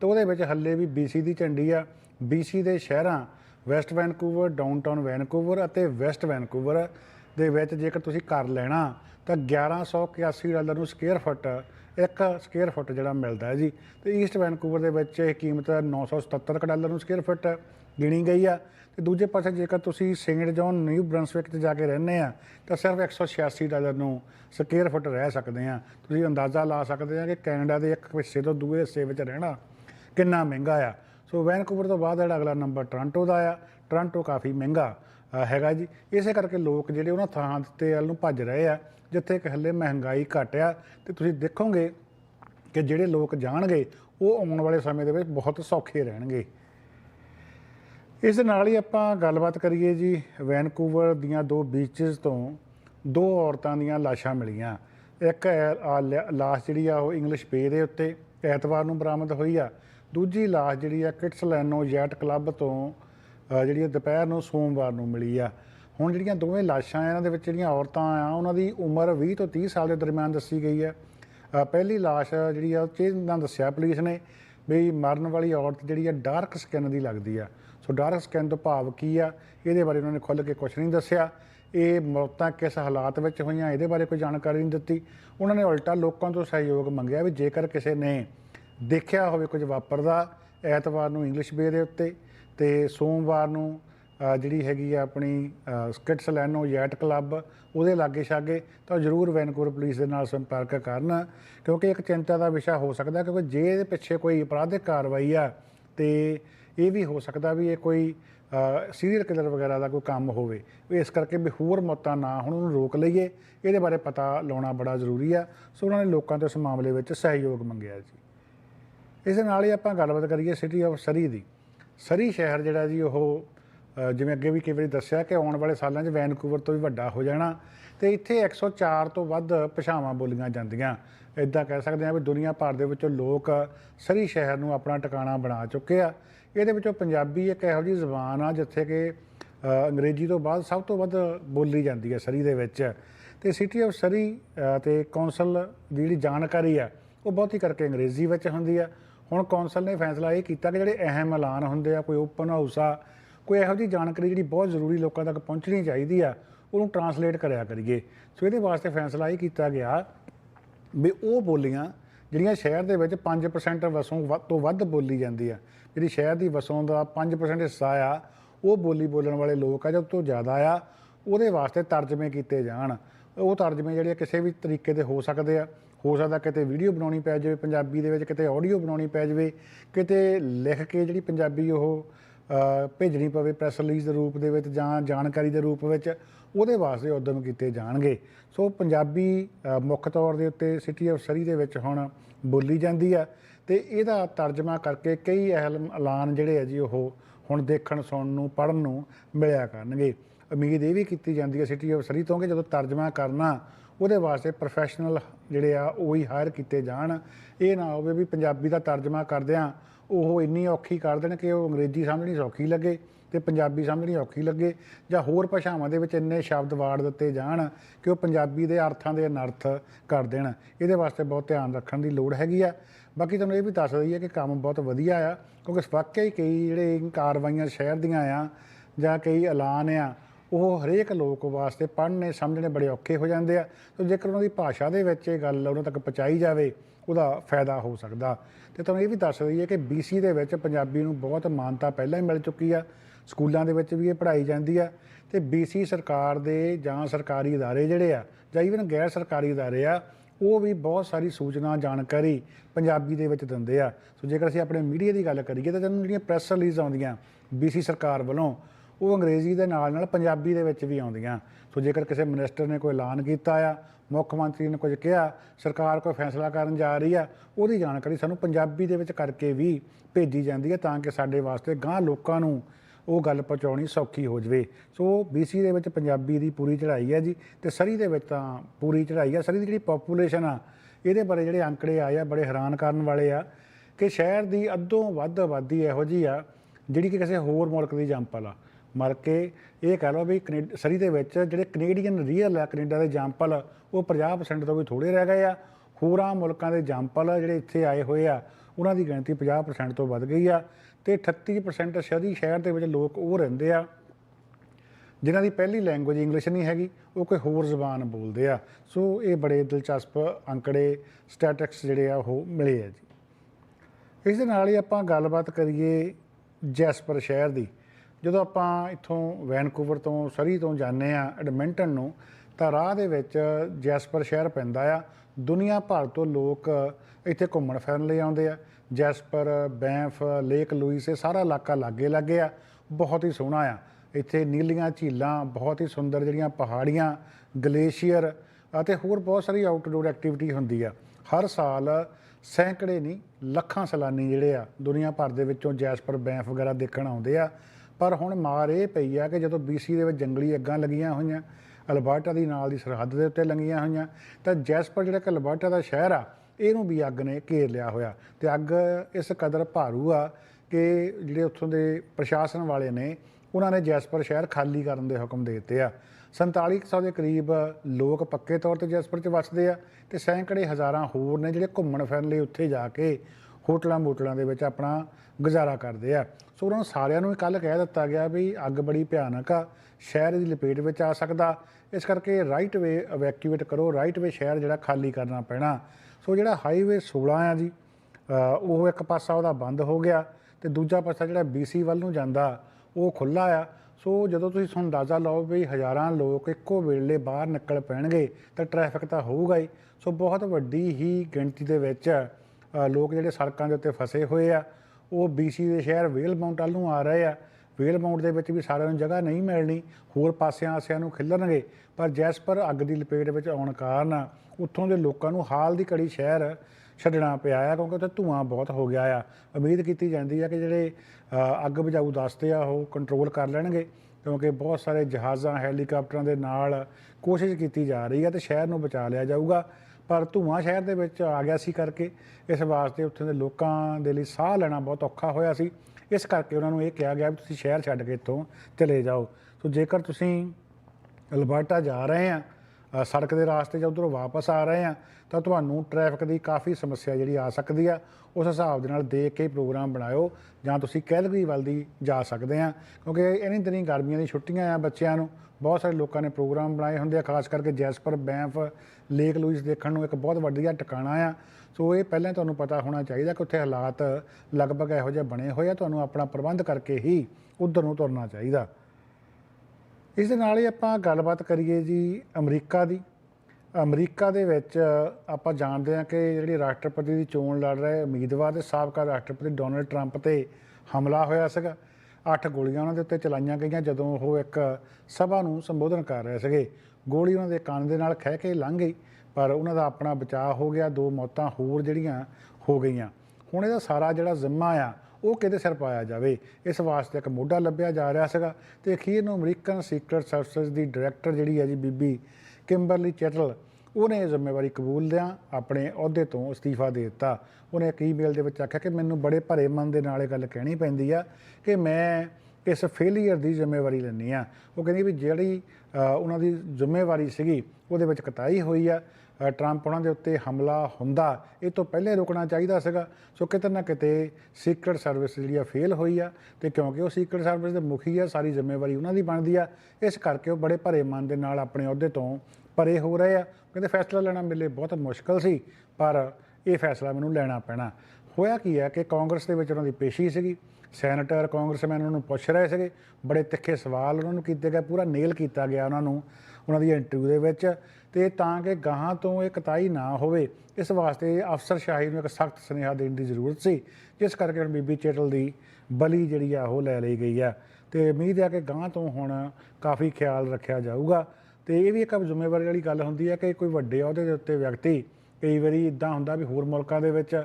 ਤਾਂ ਉਹਦੇ ਵਿੱਚ ਹੱਲੇ ਵੀ BC ਦੀ ਝੰਡੀ ਆ। BC ਦੇ ਸ਼ਹਿਰਾਂ ਵੈਸਟ ਵੈਨਕੂਵਰ ਡਾਊਨਟਾਊਨ ਵੈਨਕੂਵਰ ਅਤੇ ਵੈਸਟ ਵੈਨਕੂਵਰ ਦੇ ਵਿੱਚ ਜੇਕਰ ਤੁਸੀਂ ਘਰ ਲੈਣਾ, ਤਾਂ 1181 ਡਾਲਰ ਨੂੰ ਸਕੁਅਰ ਫੁੱਟ ਇੱਕ ਸਕੁਅਰ ਫੁੱਟ ਜਿਹੜਾ ਮਿਲਦਾ ਹੈ ਜੀ, ਤੇ ਈਸਟ ਵੈਨਕੂਵਰ ਦੇ ਵਿੱਚ ਇਹ ਕੀਮਤ 977 ਕੁ ਡਾਲਰ ਨੂੰ ਸਕੁਅਰ ਫੁੱਟ ਗਿਣੀ ਗਈ ਆ। ਤੇ ਦੂਜੇ ਪਾਸੇ ਜੇਕਰ ਤੁਸੀਂ ਸੇਂਟ ਜੌਨ ਨਿਊ ਬ੍ਰੰਸਵਿਕ ਤੇ ਜਾ ਕੇ ਰਹਿੰਦੇ ਆ, ਤਾਂ ਸਿਰਫ 186 ਡਾਲਰ ਨੂੰ ਸਕੁਅਰ ਫੁੱਟ ਰਹਿ ਸਕਦੇ ਆ। ਤੁਸੀਂ ਅੰਦਾਜ਼ਾ ਲਾ ਸਕਦੇ ਆ ਕਿ ਕੈਨੇਡਾ ਦੇ ਇੱਕ ਹਿੱਸੇ ਤੋਂ ਦੂਏ ਹਿੱਸੇ ਵਿੱਚ ਰਹਿਣਾ ਕਿੰਨਾ ਮਹਿੰਗਾ ਆ। ਸੋ ਵੈਨਕੂਵਰ ਤੋਂ ਬਾਅਦ ਜਿਹੜਾ ਅਗਲਾ ਨੰਬਰ ਟੋਰਾਂਟੋ ਦਾ ਆ। ਟੋਰਾਂਟੋ ਕਾਫੀ ਮਹਿੰਗਾ ਹੈਗਾ ਜੀ। ਇਸੇ ਕਰਕੇ ਲੋਕ ਜਿਹੜੇ ਉਹਨਾਂ ਥਾਂ ਤੇ ਵੱਲ ਨੂੰ ਭੱਜ ਰਹੇ ਆ ਜਿੱਥੇ ਕਿ ਹੱਲੇ ਮਹਿੰਗਾਈ ਘੱਟ ਆ, ਤੇ ਤੁਸੀਂ ਦੇਖੋਗੇ ਕਿ ਜਿਹੜੇ ਲੋਕ ਜਾਣਗੇ, ਉਹ ਆਉਣ ਵਾਲੇ ਸਮੇਂ ਦੇ ਵਿੱਚ ਬਹੁਤ ਸੌਖੇ ਰਹਿਣਗੇ। ਇਸ ਦੇ ਨਾਲ ਹੀ ਆਪਾਂ ਗੱਲਬਾਤ ਕਰੀਏ ਜੀ, ਵੈਨਕੂਵਰ ਦੀਆਂ ਦੋ ਬੀਚਸ ਤੋਂ ਦੋ ਔਰਤਾਂ ਦੀਆਂ ਲਾਸ਼ਾਂ ਮਿਲੀਆਂ। ਇੱਕ ਆ ਲ- ਲਾਸ਼ ਜਿਹੜੀ ਆ, ਉਹ ਇੰਗਲਿਸ਼ ਬੇ ਦੇ ਉੱਤੇ ਐਤਵਾਰ ਨੂੰ ਬਰਾਮਦ ਹੋਈ ਆ। ਦੂਜੀ ਲਾਸ਼ ਜਿਹੜੀ ਆ, ਕਿਟਸਲੈਨੋ ਜੈਟ ਕਲੱਬ ਤੋਂ ਜਿਹੜੀ ਆ ਦੁਪਹਿਰ ਨੂੰ, ਸੋਮਵਾਰ ਨੂੰ ਮਿਲੀ ਆ। ਹੁਣ ਜਿਹੜੀਆਂ ਦੋਵੇਂ ਲਾਸ਼ਾਂ ਆ, ਇਹਨਾਂ ਦੇ ਵਿੱਚ ਜਿਹੜੀਆਂ ਔਰਤਾਂ ਆ, ਉਹਨਾਂ ਦੀ ਉਮਰ 20 ਤੋਂ 30 ਸਾਲ ਦੇ ਦਰਮਿਆਨ ਦੱਸੀ ਗਈ ਹੈ। ਪਹਿਲੀ ਲਾਸ਼ ਜਿਹੜੀ ਆ, ਉਹ ਚੇਂਦਾਂ ਦੱਸਿਆ ਪੁਲਿਸ ਨੇ ਵੀ ਮਰਨ ਵਾਲੀ ਔਰਤ ਜਿਹੜੀ ਆ, ਡਾਰਕ ਸਕਿਨ ਦੀ ਲੱਗਦੀ ਆ। ਸੋ ਡਾਰਕ ਸਕਿਨ ਤੋਂ ਭਾਵ ਕੀ ਆ, ਇਹਦੇ ਬਾਰੇ ਉਹਨਾਂ ਨੇ ਖੁੱਲ੍ਹ ਕੇ ਕੁਝ ਨਹੀਂ ਦੱਸਿਆ। ਇਹ ਮੌਤਾਂ ਕਿਸ ਹਾਲਾਤ ਵਿੱਚ ਹੋਈਆਂ, ਇਹਦੇ ਬਾਰੇ ਕੋਈ ਜਾਣਕਾਰੀ ਨਹੀਂ ਦਿੱਤੀ। ਉਹਨਾਂ ਨੇ ਉਲਟਾ ਲੋਕਾਂ ਤੋਂ ਸਹਿਯੋਗ ਮੰਗਿਆ ਵੀ ਜੇਕਰ ਕਿਸੇ ਨੇ ਦੇਖਿਆ ਹੋਵੇ ਕੁਝ ਵਾਪਰਦਾ ਐਤਵਾਰ ਨੂੰ ਇੰਗਲਿਸ਼ ਬੇ ਦੇ ਉੱਤੇ ਤੇ ਸੋਮਵਾਰ ਨੂੰ ਜਿਹੜੀ ਹੈਗੀ ਆ ਆਪਣੀ ਸਕਿਟਸਲੈਨੋ ਯੈਟ ਕਲੱਬ, ਉਹਦੇ ਲਾਗੇ ਛਾਗੇ, ਤਾਂ ਜ਼ਰੂਰ ਵੈਨਕੂਵਰ ਪੁਲਿਸ ਦੇ ਨਾਲ ਸੰਪਰਕ ਕਰਨ, ਕਿਉਂਕਿ ਇੱਕ ਚਿੰਤਾ ਦਾ ਵਿਸ਼ਾ ਹੋ ਸਕਦਾ, ਕਿਉਂਕਿ ਜੇ ਇਹਦੇ ਪਿੱਛੇ ਕੋਈ ਅਪਰਾਧਿਕ ਕਾਰਵਾਈ ਆ, ਤੇ ਇਹ ਵੀ ਹੋ ਸਕਦਾ ਵੀ ਇਹ ਕੋਈ ਸੀਰੀਅਲ ਕਿਲਰ ਵਗੈਰਾ ਦਾ ਕੋਈ ਕੰਮ ਹੋਵੇ। ਇਸ ਕਰਕੇ ਵੀ ਹੋਰ ਮੌਤਾਂ ਨਾ ਹੁਣ ਉਹਨੂੰ ਰੋਕ ਲਈਏ, ਇਹਦੇ ਬਾਰੇ ਪਤਾ ਲਾਉਣਾ ਬੜਾ ਜ਼ਰੂਰੀ ਆ। ਸੋ ਉਹਨਾਂ ਨੇ ਲੋਕਾਂ ਤੋਂ ਇਸ ਮਾਮਲੇ ਵਿੱਚ ਸਹਿਯੋਗ ਮੰਗਿਆ ਜੀ। ਇਸ ਦੇ ਨਾਲ ਹੀ ਆਪਾਂ ਗੱਲਬਾਤ ਕਰੀਏ ਸਿਟੀ ਆਫ ਸਰੀ ਦੀ। ਸਰੀ ਸ਼ਹਿਰ ਜਿਹੜਾ ਜੀ, ਉਹ ਜਿਵੇਂ ਅੱਗੇ ਵੀ ਕਈ ਵਾਰੀ ਦੱਸਿਆ ਕਿ ਆਉਣ ਵਾਲੇ ਸਾਲਾਂ 'ਚ ਵੈਨਕੂਵਰ ਤੋਂ ਵੀ ਵੱਡਾ ਹੋ ਜਾਣਾ। ਤੇ ਇੱਥੇ 104 ਤੋਂ ਵੱਧ ਭਾਸ਼ਾਵਾਂ ਬੋਲੀਆਂ ਜਾਂਦੀਆਂ। ਇਦਾਂ ਕਹਿ ਸਕਦੇ ਹਾਂ ਵੀ ਦੁਨੀਆ ਭਰ ਦੇ ਵਿੱਚੋਂ ਲੋਕ ਸਰੀ ਸ਼ਹਿਰ ਨੂੰ ਆਪਣਾ ਟਿਕਾਣਾ ਬਣਾ ਚੁੱਕੇ ਆ। ਇਹਦੇ ਵਿੱਚੋਂ ਪੰਜਾਬੀ ਇੱਕ ਇਹੋ ਜਿਹੀ ਜ਼ੁਬਾਨ ਆ ਜਿੱਥੇ ਕਿ ਅੰਗਰੇਜ਼ੀ ਤੋਂ ਬਾਅਦ ਸਭ ਤੋਂ ਵੱਧ ਬੋਲੀ ਜਾਂਦੀ ਹੈ ਸਰੀ ਦੇ ਵਿੱਚ। ਤੇ ਸਿਟੀ ਆਫ ਸਰੀ ਅ, ਤੇ ਕੌਂਸਲ ਦੀ ਜਿਹੜੀ ਜਾਣਕਾਰੀ ਆ ਉਹ ਬਹੁਤੀ ਕਰਕੇ ਅੰਗਰੇਜ਼ੀ ਵਿੱਚ ਹੁੰਦੀ ਆ। ਹੁਣ ਕੌਂਸਲ ਨੇ ਫੈਸਲਾ ਇਹ ਕੀਤਾ ਕਿ ਜਿਹੜੇ ਅਹਿਮ ਐਲਾਨ ਹੁੰਦੇ ਆ ਕੋਈ ਓਪਨ ਹਾਊਸ ਆ ਕੋਈ ਇਹੋ ਜਿਹੀ ਜਾਣਕਾਰੀ ਜਿਹੜੀ ਬਹੁਤ ਜ਼ਰੂਰੀ ਲੋਕਾਂ ਤੱਕ ਪਹੁੰਚਣੀ ਚਾਹੀਦੀ ਆ, ਉਹਨੂੰ ਟਰਾਂਸਲੇਟ ਕਰਿਆ ਕਰੀਏ। ਸੋ ਇਹਦੇ ਵਾਸਤੇ ਫੈਸਲਾ ਇਹ ਕੀਤਾ ਗਿਆ ਵੀ ਉਹ ਬੋਲੀਆਂ ਜਿਹੜੀਆਂ ਸ਼ਹਿਰ ਦੇ ਵਿੱਚ 5% ਵਸੋਂ ਵੱਧ ਤੋਂ ਵੱਧ ਬੋਲੀ ਜਾਂਦੀ ਆ, ਜਿਹੜੀ ਸ਼ਹਿਰ ਦੀ ਵਸੋਂ ਦਾ 5% ਹਿੱਸਾ ਆ, ਉਹ ਬੋਲੀ ਬੋਲਣ ਵਾਲੇ ਲੋਕ ਆ ਜਦ ਤੋਂ ਜ਼ਿਆਦਾ ਆ, ਉਹਦੇ ਵਾਸਤੇ ਤਰਜਮੇ ਕੀਤੇ ਜਾਣ। ਉਹ ਤਰਜਮੇ ਜਿਹੜੇ ਆ ਕਿਸੇ ਵੀ ਤਰੀਕੇ ਦੇ ਹੋ ਸਕਦੇ ਆ। ਹੋ ਸਕਦਾ ਕਿਤੇ ਵੀਡੀਓ ਬਣਾਉਣੀ ਪੈ ਜਾਵੇ, ਪੰਜਾਬੀ ਦੇ ਵਿੱਚ ਕਿਤੇ ਆਡੀਓ ਬਣਾਉਣੀ ਪੈ ਜਾਵੇ, ਕਿਤੇ ਲਿਖ ਕੇ ਜਿਹੜੀ ਪੰਜਾਬੀ ਉਹ ਭੇਜਣੀ ਪਵੇ ਪ੍ਰੈਸ ਰਿਲੀਜ਼ ਦੇ ਰੂਪ ਦੇ ਵਿੱਚ ਜਾਂ ਜਾਣਕਾਰੀ ਦੇ ਰੂਪ ਵਿੱਚ, ਉਹਦੇ ਵਾਸਤੇ ਉਦਮ ਕੀਤੇ ਜਾਣਗੇ। ਸੋ ਪੰਜਾਬੀ ਮੁੱਖ ਤੌਰ ਦੇ ਉੱਤੇ ਸਿਟੀ ਆਫ ਸਰੀ ਦੇ ਵਿੱਚ ਹੁਣ ਬੋਲੀ ਜਾਂਦੀ ਆ ਤੇ ਇਹਦਾ ਤਰਜਮਾ ਕਰਕੇ ਕਈ ਅਹਿਮ ਐਲਾਨ ਜਿਹੜੇ ਆ ਜੀ ਉਹ ਹੁਣ ਦੇਖਣ, ਸੁਣਨ ਨੂੰ ਪੜਨ ਨੂੰ ਮਿਲਿਆ ਕਰਨਗੇ। ਉਮੀਦ ਇਹ ਵੀ ਕੀਤੀ ਜਾਂਦੀ ਹੈ ਸਿਟੀ ਆਫ ਸਰੀ ਤੋਂ ਕਿ ਜਦੋਂ ਤਰਜਮਾ ਕਰਨਾ, ਉਹਦੇ ਵਾਸਤੇ ਪ੍ਰੋਫੈਸ਼ਨਲ ਜਿਹੜੇ ਆ, ਉਹ ਹੀ ਹਾਇਰ ਕੀਤੇ ਜਾਣ। ਇਹ ਨਾ ਹੋਵੇ ਵੀ ਪੰਜਾਬੀ ਦਾ ਤਰਜਮਾ ਕਰਦਿਆਂ ਉਹ ਇੰਨੀ ਔਖੀ ਕਰ ਦੇਣ ਕਿ ਉਹ ਅੰਗਰੇਜ਼ੀ ਸਮਝਣੀ ਸੌਖੀ ਲੱਗੇ ਤੇ ਪੰਜਾਬੀ ਸਮਝਣੀ ਔਖੀ ਲੱਗੇ ਜਾਂ ਹੋਰ ਭਾਸ਼ਾਵਾਂ ਦੇ ਵਿੱਚ ਇੰਨੇ ਸ਼ਬਦ ਵਾੜ ਦਿੱਤੇ ਜਾਣ ਕਿ ਉਹ ਪੰਜਾਬੀ ਦੇ ਅਰਥਾਂ ਦੇ ਅਨਰਥ ਕਰ ਦੇਣ। ਇਹਦੇ ਵਾਸਤੇ ਬਹੁਤ ਧਿਆਨ ਰੱਖਣ ਦੀ ਲੋੜ ਹੈਗੀ ਆ। ਬਾਕੀ ਤੁਹਾਨੂੰ ਇਹ ਵੀ ਦੱਸ ਦਈਏ ਕਿ ਕੰਮ ਬਹੁਤ ਵਧੀਆ ਆ, ਕਿਉਂਕਿ ਵਾਕਿਆ ਹੀ ਕਈ ਜਿਹੜੇ ਕਾਰਵਾਈਆਂ ਸ਼ਹਿਰ ਦੀਆਂ ਆ ਜਾਂ ਕਈ ਐਲਾਨ ਆ ਉਹ ਹਰੇਕ ਲੋਕ ਵਾਸਤੇ ਪੜ੍ਹਨੇ, ਸਮਝਣੇ ਬੜੇ ਔਖੇ ਹੋ ਜਾਂਦੇ ਆ ਤੇ ਜੇਕਰ ਉਹਨਾਂ ਦੀ ਭਾਸ਼ਾ ਦੇ ਵਿੱਚ ਇਹ ਗੱਲ ਉਹਨਾਂ ਤੱਕ ਪਹੁੰਚਾਈ ਜਾਵੇ, ਉਹਦਾ ਫਾਇਦਾ ਹੋ ਸਕਦਾ। ਤੇ ਤੁਹਾਨੂੰ ਇਹ ਵੀ ਦੱਸ ਰਹੀ ਹੈ ਕਿ BC ਦੇ ਵਿੱਚ ਪੰਜਾਬੀ ਨੂੰ ਬਹੁਤ ਮਾਨਤਾ ਪਹਿਲਾਂ ਹੀ ਮਿਲ ਚੁੱਕੀ ਆ, ਸਕੂਲਾਂ ਦੇ ਵਿੱਚ ਵੀ ਇਹ ਪੜ੍ਹਾਈ ਜਾਂਦੀ ਆ ਤੇ BC ਸਰਕਾਰ ਦੇ ਜਾਂ ਸਰਕਾਰੀ ਅਦਾਰੇ ਜਿਹੜੇ ਆ ਜਾਂ ਇਵਨ ਗੈਰ ਸਰਕਾਰੀ ਅਦਾਰੇ ਆ, ਉਹ ਵੀ ਬਹੁਤ ਸਾਰੀ ਸੂਚਨਾ, ਜਾਣਕਾਰੀ ਪੰਜਾਬੀ ਦੇ ਵਿੱਚ ਦਿੰਦੇ ਆ। ਸੋ ਜੇਕਰ ਅਸੀਂ ਆਪਣੇ ਮੀਡੀਆ ਦੀ ਗੱਲ ਕਰੀਏ ਤਾਂ ਤੈਨੂੰ ਜਿਹੜੀਆਂ ਪ੍ਰੈਸ ਰਿਲੀਜ਼ ਆਉਂਦੀਆਂ BC ਸਰਕਾਰ ਵੱਲੋਂ ਉਹ ਅੰਗਰੇਜ਼ੀ ਦੇ ਨਾਲ ਨਾਲ ਪੰਜਾਬੀ ਦੇ ਵਿੱਚ ਵੀ ਆਉਂਦੀਆਂ। ਸੋ ਜੇਕਰ ਕਿਸੇ ਮਿਨਿਸਟਰ ਨੇ ਕੋਈ ਐਲਾਨ ਕੀਤਾ ਆ, ਮੁੱਖ ਮੰਤਰੀ ਨੇ ਕੁਝ ਕਿਹਾ, ਸਰਕਾਰ ਕੋਈ ਫੈਸਲਾ ਕਰਨ ਜਾ ਰਹੀ ਆ, ਉਹਦੀ ਜਾਣਕਾਰੀ ਸਾਨੂੰ ਪੰਜਾਬੀ ਦੇ ਵਿੱਚ ਕਰਕੇ ਵੀ ਭੇਜੀ ਜਾਂਦੀ ਹੈ ਤਾਂ ਕਿ ਸਾਡੇ ਵਾਸਤੇ ਗਾਂ ਲੋਕਾਂ ਨੂੰ ਉਹ ਗੱਲ ਪਹੁੰਚਾਉਣੀ ਸੌਖੀ ਹੋ ਜਵੇ। ਸੋ BC ਦੇ ਵਿੱਚ ਪੰਜਾਬੀ ਦੀ ਪੂਰੀ ਚੜ੍ਹਾਈ ਹੈ ਜੀ ਤੇ ਸਰੀ ਦੇ ਵਿੱਚ ਤਾਂ ਪੂਰੀ ਚੜ੍ਹਾਈ ਆ। ਸਰੀ ਦੀ ਜਿਹੜੀ ਪੋਪੂਲੇਸ਼ਨ ਆ, ਇਹਦੇ ਬਾਰੇ ਜਿਹੜੇ ਅੰਕੜੇ ਆਏ ਆ, ਬੜੇ ਹੈਰਾਨ ਕਰਨ ਵਾਲੇ ਆ ਕਿ ਸ਼ਹਿਰ ਦੀ ਅੱਧੋਂ ਵੱਧ ਆਬਾਦੀ ਇਹੋ ਜੀ ਆ ਜਿਹੜੀ ਕਿ ਕਿਸੇ ਹੋਰ ਮੁਲਕ ਦੀ ਜੰਪਲ ਆ। ਮਰ ਕੇ ਇਹ ਕਹਿ ਲਓ ਵੀ ਕੈਨੇਡ- ਸਰੀ ਦੇ ਵਿੱਚ ਜਿਹੜੇ ਕੈਨੇਡੀਅਨ ਰੀਅਲ ਆ, ਕੈਨੇਡਾ ਦੇ ਜੰਪਲ, ਉਹ 50% ਤੋਂ ਵੀ ਥੋੜੇ ਰਹਿ ਗਏ ਆ। ਹੋਰਾਂ ਮੁਲਕਾਂ ਦੇ ਜੰਪਲ ਜਿਹੜੇ ਇੱਥੇ ਆਏ ਹੋਏ ਆ, ਉਹਨਾਂ ਦੀ ਗਿਣਤੀ 50% ਤੋਂ ਵੱਧ ਗਈ ਆ ਤੇ 38% ਸ਼ਹਿਰੀ ਸ਼ਹਿਰ ਦੇ ਵਿੱਚ ਲੋਕ ਉਹ ਰਹਿੰਦੇ ਆ, ਜਿਨ੍ਹਾਂ ਦੀ ਪਹਿਲੀ ਲੈਂਗੁਏਜ ਇੰਗਲਿਸ਼ ਨਹੀਂ ਹੈਗੀ, ਉਹ ਕੋਈ ਹੋਰ ਜ਼ੁਬਾਨ ਬੋਲਦੇ ਆ। ਸੋ ਇਹ ਬੜੇ ਦਿਲਚਸਪ ਅੰਕੜੇ ਸਟੈਟਿਕਸ ਜਿਹੜੇ ਆ ਉਹ ਮਿਲੇ ਆ ਜੀ। ਇਸ ਦੇ ਨਾਲ ਹੀ ਆਪਾਂ ਗੱਲਬਾਤ ਕਰੀਏ ਜੈਸਪਰ ਸ਼ਹਿਰ ਦੀ। ਜਦੋਂ ਆਪਾਂ ਇੱਥੋਂ ਵੈਨਕੂਵਰ ਤੋਂ ਸਰੀ ਤੋਂ ਜਾਂਦੇ ਆ ਐਡਮਿੰਟਨ ਨੂੰ, ਤਾਂ ਰਾਹ ਦੇ ਵਿੱਚ ਜੈਸਪਰ ਸ਼ਹਿਰ ਪੈਂਦਾ ਆ। ਦੁਨੀਆ ਭਰ ਤੋਂ ਲੋਕ ਇੱਥੇ ਘੁੰਮਣ ਫਿਰਨ ਲਈ ਆਉਂਦੇ ਆ। ਜੈਸਪਰ, ਬੈਂਫ, ਲੇਕ ਲੂਈਸ, ਇਹ ਸਾਰਾ ਇਲਾਕਾ ਲਾਗੇ ਲਾਗੇ ਆ। ਬਹੁਤ ਹੀ ਸੋਹਣਾ ਆ। ਇੱਥੇ ਨੀਲੀਆਂ ਝੀਲਾਂ, ਬਹੁਤ ਹੀ ਸੁੰਦਰ ਜਿਹੜੀਆਂ ਪਹਾੜੀਆਂ, ਗਲੇਸ਼ੀਅਰ ਅਤੇ ਹੋਰ ਬਹੁਤ ਸਾਰੀ ਆਊਟਡੋਰ ਐਕਟੀਵਿਟੀ ਹੁੰਦੀ ਆ। ਹਰ ਸਾਲ ਸੈਂਕੜੇ ਨਹੀਂ, ਲੱਖਾਂ ਸੈਲਾਨੀ ਜਿਹੜੇ ਆ ਦੁਨੀਆ ਭਰ ਦੇ ਵਿੱਚੋਂ ਜੈਸਪਰ, ਬੈਂਫ ਵਗੈਰਾ ਦੇਖਣ ਆਉਂਦੇ ਆ। ਪਰ ਹੁਣ ਮਾਰ ਇਹ ਪਈ ਆ ਕਿ ਜਦੋਂ BC ਦੇ ਵਿੱਚ ਜੰਗਲੀ ਅੱਗਾਂ ਲੱਗੀਆਂ ਹੋਈਆਂ, ਅਲਬਰਟਾ ਦੀ ਨਾਲ ਦੀ ਸਰਹੱਦ ਦੇ ਉੱਤੇ ਲੰਗੀਆਂ ਹੋਈਆਂ, ਤਾਂ ਜੈਸਪਰ ਜਿਹੜਾ ਕਿ ਅਲਬਰਟਾ ਦਾ ਸ਼ਹਿਰ ਆ, ਇਹਨੂੰ ਵੀ ਅੱਗ ਨੇ ਘੇਰ ਲਿਆ ਹੋਇਆ। ਤੇ ਅੱਗ ਇਸ ਕਦਰ ਭਾਰੂ ਆ ਕਿ ਜਿਹੜੇ ਉੱਥੋਂ ਦੇ ਪ੍ਰਸ਼ਾਸਨ ਵਾਲੇ ਨੇ, ਉਹਨਾਂ ਨੇ ਜੈਸਪਰ ਸ਼ਹਿਰ ਖਾਲੀ ਕਰਨ ਦੇ ਹੁਕਮ ਦੇ ਦਿੱਤੇ ਆ। 4700 ਦੇ ਕਰੀਬ ਲੋਕ ਪੱਕੇ ਤੌਰ ਤੇ ਜੈਸਪਰ 'ਚ ਵੱਸਦੇ ਆ ਤੇ ਸੈਂਕੜੇ ਹਜ਼ਾਰਾਂ ਹੋਰ ਨੇ ਜਿਹੜੇ ਘੁੰਮਣ ਫਿਰਨ ਲਈ ਉੱਥੇ ਜਾ ਕੇ ਹੋਟਲਾਂ ਮੋਟਲਾਂ ਦੇ ਵਿੱਚ ਆਪਣਾ ਗੁਜ਼ਾਰਾ ਕਰਦੇ ਆ। ਸੋ ਉਹਨਾਂ ਨੂੰ ਸਾਰਿਆਂ ਨੂੰ ਕੱਲ ਕਹਿ ਦਿੱਤਾ ਗਿਆ ਵੀ ਅੱਗ ਬੜੀ ਭਿਆਨਕ ਆ, ਸ਼ਹਿਰ ਦੀ ਲਪੇਟ ਵਿੱਚ ਆ ਸਕਦਾ। ਇਸ ਕਰਕੇ ਰਾਈਟ ਵੇ ਇਵੈਕਿਊਏਟ ਕਰੋ ਰਾਈਟ ਵੇ ਸ਼ਹਿਰ ਜਿਹੜਾ ਖਾਲੀ ਕਰਨਾ ਪੈਣਾ। ਸੋ ਜਿਹੜਾ ਹਾਈਵੇ 16 ਆ ਜੀ ਉਹ ਇੱਕ ਪਾਸਾ ਉਹਦਾ ਬੰਦ ਹੋ ਗਿਆ ਤੇ ਦੂਜਾ ਪਾਸਾ ਜਿਹੜਾ BC ਵੱਲ ਨੂੰ ਜਾਂਦਾ, ਉਹ ਖੁੱਲਾ ਆ। ਸੋ ਜਦੋਂ ਤੁਸੀਂ ਤੁਹਾਨੂੰ ਅੰਦਾਜ਼ਾ ਲਾਓ ਵੀ ਹਜ਼ਾਰਾਂ ਲੋਕ ਇੱਕੋ ਵੇਲੇ ਬਾਹਰ ਨਿਕਲ ਪੈਣਗੇ, ਤਾਂ ਟ੍ਰੈਫਿਕ ਤਾਂ ਹੋਊਗਾ ਹੀ। ਸੋ ਬਹੁਤ ਵੱਡੀ ਹੀ ਗਿਣਤੀ ਦੇ ਵਿੱਚ ਲੋਕ ਜਿਹੜੇ ਸੜਕਾਂ ਦੇ ਉੱਤੇ ਫਸੇ ਹੋਏ ਆ, ਉਹ BC ਦੇ ਸ਼ਹਿਰ ਵੇਲ ਮਾਊਂਟ ਵੱਲ ਨੂੰ ਆ ਰਹੇ ਆ। ਵੇਲ ਮਾਊਂਟ ਦੇ ਵਿੱਚ ਵੀ ਸਾਰਿਆਂ ਨੂੰ ਜਗ੍ਹਾ ਨਹੀਂ ਮਿਲਣੀ, ਹੋਰ ਪਾਸਿਆਂ ਆਸਿਆਂ ਨੂੰ ਖਿਲਰਨਗੇ ਪਰ ਜੈਸਪਰ ਅੱਗ ਦੀ ਲਪੇਟ ਵਿੱਚ ਆਉਣ ਕਾਰਨ ਉੱਥੋਂ ਦੇ ਲੋਕਾਂ ਨੂੰ ਹਾਲ ਦੀ ਘੜੀ ਸ਼ਹਿਰ ਛੱਡਣਾ ਪਿਆ ਆ, ਕਿਉਂਕਿ ਉੱਥੇ ਧੂਆਂ ਬਹੁਤ ਹੋ ਗਿਆ ਆ। ਉਮੀਦ ਕੀਤੀ ਜਾਂਦੀ ਆ ਕਿ ਜਿਹੜੇ ਅੱਗ ਬੁਝਾਊ ਦਸਤੇ ਆ, ਉਹ ਕੰਟਰੋਲ ਕਰ ਲੈਣਗੇ, ਕਿਉਂਕਿ ਬਹੁਤ ਸਾਰੇ ਜਹਾਜ਼ਾਂ, ਹੈਲੀਕਾਪਟਰਾਂ ਦੇ ਨਾਲ ਕੋਸ਼ਿਸ਼ ਕੀਤੀ ਜਾ ਰਹੀ ਆ ਤੇ ਸ਼ਹਿਰ ਨੂੰ ਬਚਾ ਲਿਆ ਜਾਊਗਾ। ਪਰ ਧੂਆਂ ਸ਼ਹਿਰ ਦੇ ਵਿੱਚ ਆ ਗਿਆ ਸੀ ਕਰਕੇ ਇਸ ਵਾਸਤੇ ਉੱਥੇ ਦੇ ਲੋਕਾਂ ਦੇ ਲਈ ਸਾਹ ਲੈਣਾ ਬਹੁਤ ਔਖਾ ਹੋਇਆ ਸੀ। ਇਸ ਕਰਕੇ ਉਹਨਾਂ ਨੂੰ ਇਹ ਕਿਹਾ ਗਿਆ ਵੀ ਤੁਸੀਂ ਸ਼ਹਿਰ ਛੱਡ ਕੇ ਇੱਥੋਂ ਚਲੇ ਜਾਓ। ਸੋ ਜੇਕਰ ਤੁਸੀਂ ਅਲਬਰਟਾ ਜਾ ਰਹੇ ਆ ਸੜਕ ਦੇ ਰਾਸਤੇ ਜਾਂ ਉਧਰੋਂ ਵਾਪਸ ਆ ਰਹੇ ਆ, ਤਾਂ ਤੁਹਾਨੂੰ ਟ੍ਰੈਫਿਕ ਦੀ ਕਾਫੀ ਸਮੱਸਿਆ ਜਿਹੜੀ ਆ ਸਕਦੀ ਆ, ਉਸ ਹਿਸਾਬ ਦੇ ਨਾਲ ਦੇਖ ਕੇ ਪ੍ਰੋਗਰਾਮ ਬਣਾਇਓ ਜਾਂ ਤੁਸੀਂ ਕੈਲਗਰੀ ਵੱਲ ਦੀ ਜਾ ਸਕਦੇ ਆ, ਕਿਉਂਕਿ ਇਹਨਾਂ ਦਿਨੀ ਗਰਮੀਆਂ ਦੀ ਛੁੱਟੀਆਂ ਆ ਬੱਚਿਆਂ ਨੂੰ ਬਹੁਤ ਸਾਰੇ ਲੋਕਾਂ ਨੇ ਪ੍ਰੋਗਰਾਮ ਬਣਾਏ ਹੁੰਦੇ ਆ, ਖਾਸ ਕਰਕੇ ਜੈਸਪਰ, ਬੈਂਫ, ਲੇਕ ਲੂਇਸ ਦੇਖਣ ਨੂੰ ਇੱਕ ਬਹੁਤ ਵਧੀਆ ਟਿਕਾਣਾ ਆ। ਸੋ ਇਹ ਪਹਿਲਾਂ ਤੁਹਾਨੂੰ ਪਤਾ ਹੋਣਾ ਚਾਹੀਦਾ ਕਿ ਉੱਥੇ ਹਾਲਾਤ ਲਗਭਗ ਇਹੋ ਜਿਹੇ ਬਣੇ ਹੋਏ ਆ, ਤੁਹਾਨੂੰ ਆਪਣਾ ਪ੍ਰਬੰਧ ਕਰਕੇ ਹੀ ਉਧਰ ਨੂੰ ਤੁਰਨਾ ਚਾਹੀਦਾ। ਇਸ ਦੇ ਨਾਲ ਹੀ ਆਪਾਂ ਗੱਲਬਾਤ ਕਰੀਏ ਜੀ ਅਮਰੀਕਾ ਦੀ। ਅਮਰੀਕਾ ਦੇ ਵਿੱਚ ਆਪਾਂ ਜਾਣਦੇ ਹਾਂ ਕਿ ਜਿਹੜੀ ਰਾਸ਼ਟਰਪਤੀ ਦੀ ਚੋਣ ਲੜ ਰਹੇ ਉਮੀਦਵਾਰ ਦੇ ਸਾਬਕਾ ਰਾਸ਼ਟਰਪਤੀ ਡੋਨਲਡ ਟਰੰਪ ਤੇ ਹਮਲਾ ਹੋਇਆ ਸੀਗਾ। ਅੱਠ ਗੋਲੀਆਂ ਉਹਨਾਂ ਦੇ ਉੱਤੇ ਚਲਾਈਆਂ ਗਈਆਂ ਜਦੋਂ ਉਹ ਇੱਕ ਸਭਾ ਨੂੰ ਸੰਬੋਧਨ ਕਰ ਰਹੇ ਸੀਗੇ। ਗੋਲੀ ਉਹਨਾਂ ਦੇ ਕੰਨ ਦੇ ਨਾਲ ਖਹਿ ਕੇ ਲੰਘ ਗਈ, ਪਰ ਉਹਨਾਂ ਦਾ ਆਪਣਾ ਬਚਾਅ ਹੋ ਗਿਆ, ਦੋ ਮੌਤਾਂ ਹੋਰ ਜਿਹੜੀਆਂ ਹੋ ਗਈਆਂ। ਹੁਣ ਇਹਦਾ ਸਾਰਾ ਜਿਹੜਾ ਜ਼ਿੰਮਾ ਆ, ਉਹ ਕਿਹਦੇ ਸਿਰ ਪਾਇਆ ਜਾਵੇ? ਇਸ ਵਾਸਤੇ ਇੱਕ ਮੋਢਾ ਲੱਭਿਆ ਜਾ ਰਿਹਾ ਸੀਗਾ ਤੇ ਅਖੀਰ ਨੂੰ ਅਮਰੀਕਨ ਸੀਕਰਟ ਸਰਵਿਸ ਦੀ ਡਾਇਰੈਕਟਰ ਜਿਹੜੀ ਹੈ ਜੀ ਬੀਬੀ ਕਿੰਬਰਲੀ ਚੈਟਲ ਉਹਨੇ ਇਹ ਜ਼ਿੰਮੇਵਾਰੀ ਕਬੂਲਦਿਆਂ ਆਪਣੇ ਅਹੁਦੇ ਤੋਂ ਅਸਤੀਫਾ ਦੇ ਦਿੱਤਾ। ਉਹਨੇ ਇੱਕ ਈਮੇਲ ਦੇ ਵਿੱਚ ਆਖਿਆ ਕਿ ਮੈਨੂੰ ਬੜੇ ਭਰੇ ਮਨ ਦੇ ਨਾਲ ਇਹ ਗੱਲ ਕਹਿਣੀ ਪੈਂਦੀ ਆ ਕਿ ਮੈਂ ਇਸ ਫੇਲੀਅਰ ਦੀ ਜ਼ਿੰਮੇਵਾਰੀ ਲੈਂਦੀ ਆ। ਉਹ ਕਹਿੰਦੀ ਵੀ ਜਿਹੜੀ ਉਹਨਾਂ ਦੀ ਜ਼ਿੰਮੇਵਾਰੀ ਸੀਗੀ, ਉਹਦੇ ਵਿੱਚ ਕਤਾਈ ਹੋਈ ਆ। ਟਰੰਪ ਉਹਨਾਂ ਦੇ ਉੱਤੇ ਹਮਲਾ ਹੁੰਦਾ, ਇਹ ਤੋਂ ਪਹਿਲੇ ਰੁਕਣਾ ਚਾਹੀਦਾ ਸੀਗਾ। ਸੋ ਕਿਤੇ ਨਾ ਕਿਤੇ ਸੀਕ੍ਰੇਟ ਸਰਵਿਸ ਜਿਹੜੀ ਆ ਫੇਲ ਹੋਈ ਆ ਤੇ ਕਿਉਂਕਿ ਉਹ ਸੀਕ੍ਰੇਟ ਸਰਵਿਸ ਦੇ ਮੁਖੀ ਆ, ਸਾਰੀ ਜ਼ਿੰਮੇਵਾਰੀ ਉਹਨਾਂ ਦੀ ਬਣਦੀ ਆ। ਇਸ ਕਰਕੇ ਉਹ ਬੜੇ ਭਰੇ ਮਨ ਦੇ ਨਾਲ ਆਪਣੇ ਅਹੁਦੇ ਤੋਂ ਪਰੇ ਹੋ ਰਹੇ ਆ। ਕਹਿੰਦੇ ਫੈਸਲਾ ਲੈਣਾ ਮੇਰੇ ਲਈ ਬਹੁਤ ਮੁਸ਼ਕਲ ਸੀ, ਪਰ ਇਹ ਫੈਸਲਾ ਮੈਨੂੰ ਲੈਣਾ ਪੈਣਾ। ਹੋਇਆ ਕੀ ਹੈ ਕਿ ਕਾਂਗਰਸ ਦੇ ਵਿੱਚ ਉਹਨਾਂ ਦੀ ਪੇਸ਼ੀ ਸੀਗੀ। ਸੈਨੇਟਰ, ਕਾਂਗਰਸਮੈਨ ਉਹਨਾਂ ਨੂੰ ਪੁੱਛ ਰਹੇ ਸੀਗੇ। ਬੜੇ ਤਿੱਖੇ ਸਵਾਲ ਉਹਨਾਂ ਨੂੰ ਕੀਤੇ ਗਏ, ਪੂਰਾ ਨੇਲ ਕੀਤਾ ਗਿਆ ਉਹਨਾਂ ਨੂੰ, ਉਹਨਾਂ ਦੀ ਇੰਟਰਵਿਊ ਦੇ ਵਿੱਚ। ਤੇ ਤਾਂ ਕਿ ਗਾਹਾਂ ਤੋਂ ਇਹ ਕਤਾਈ ਨਾ ਹੋਵੇ, ਇਸ ਵਾਸਤੇ ਅਫਸਰਸ਼ਾਹੀ ਨੂੰ ਇੱਕ ਸਖਤ ਸੁਨੇਹਾ ਦੇਣ ਦੀ ਜ਼ਰੂਰਤ ਸੀ, ਜਿਸ ਕਰਕੇ ਹੁਣ ਬੀਬੀ ਚੇਟਲ ਦੀ ਬਲੀ ਜਿਹੜੀ ਆ ਉਹ ਲੈ ਲਈ ਗਈ ਆ। ਤੇ ਉਮੀਦ ਹੈ ਕਿ ਗਾਹਾਂ ਤੋਂ ਹੁਣ ਕਾਫੀ ਖਿਆਲ ਰੱਖਿਆ ਜਾਊਗਾ। ਤੇ ਇਹ ਵੀ ਇੱਕ ਜ਼ਿੰਮੇਵਾਰੀ ਵਾਲੀ ਗੱਲ ਹੁੰਦੀ ਹੈ ਕਿ ਕੋਈ ਵੱਡੇ ਅਹੁਦੇ ਦੇ ਉੱਤੇ ਵਿਅਕਤੀ ਕਈ ਵਾਰੀ ਇਦਾਂ ਹੁੰਦਾ ਵੀ ਹੋਰ ਮੁਲਕਾਂ ਦੇ ਵਿੱਚ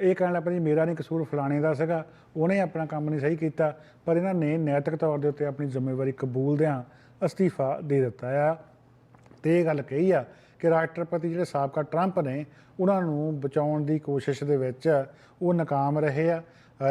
ਇਹ ਕਹਿਣ ਲੱਗ ਪੈਂਦੇ ਮੇਰਾ ਨਹੀਂ ਕਸੂਰ ਫਲਾਣੇ ਦਾ ਸੀਗਾ, ਉਹਨੇ ਆਪਣਾ ਕੰਮ ਨਹੀਂ ਸਹੀ ਕੀਤਾ, ਪਰ ਇਹਨਾਂ ਨੇ ਨੈਤਿਕ ਤੌਰ ਦੇ ਉੱਤੇ ਆਪਣੀ ਜ਼ਿੰਮੇਵਾਰੀ ਕਬੂਲਦਿਆਂ ਅਸਤੀਫਾ ਦੇ ਦਿੱਤਾ ਆ। ਤੇ ਇਹ ਗੱਲ ਕਹੀ ਆ ਕਿ ਰਾਸ਼ਟਰਪਤੀ ਜਿਹੜੇ ਸਾਬਕਾ ਟਰੰਪ ਨੇ, ਉਹਨਾਂ ਨੂੰ ਬਚਾਉਣ ਦੀ ਕੋਸ਼ਿਸ਼ ਦੇ ਵਿੱਚ ਉਹ ਨਾਕਾਮ ਰਹੇ ਆ।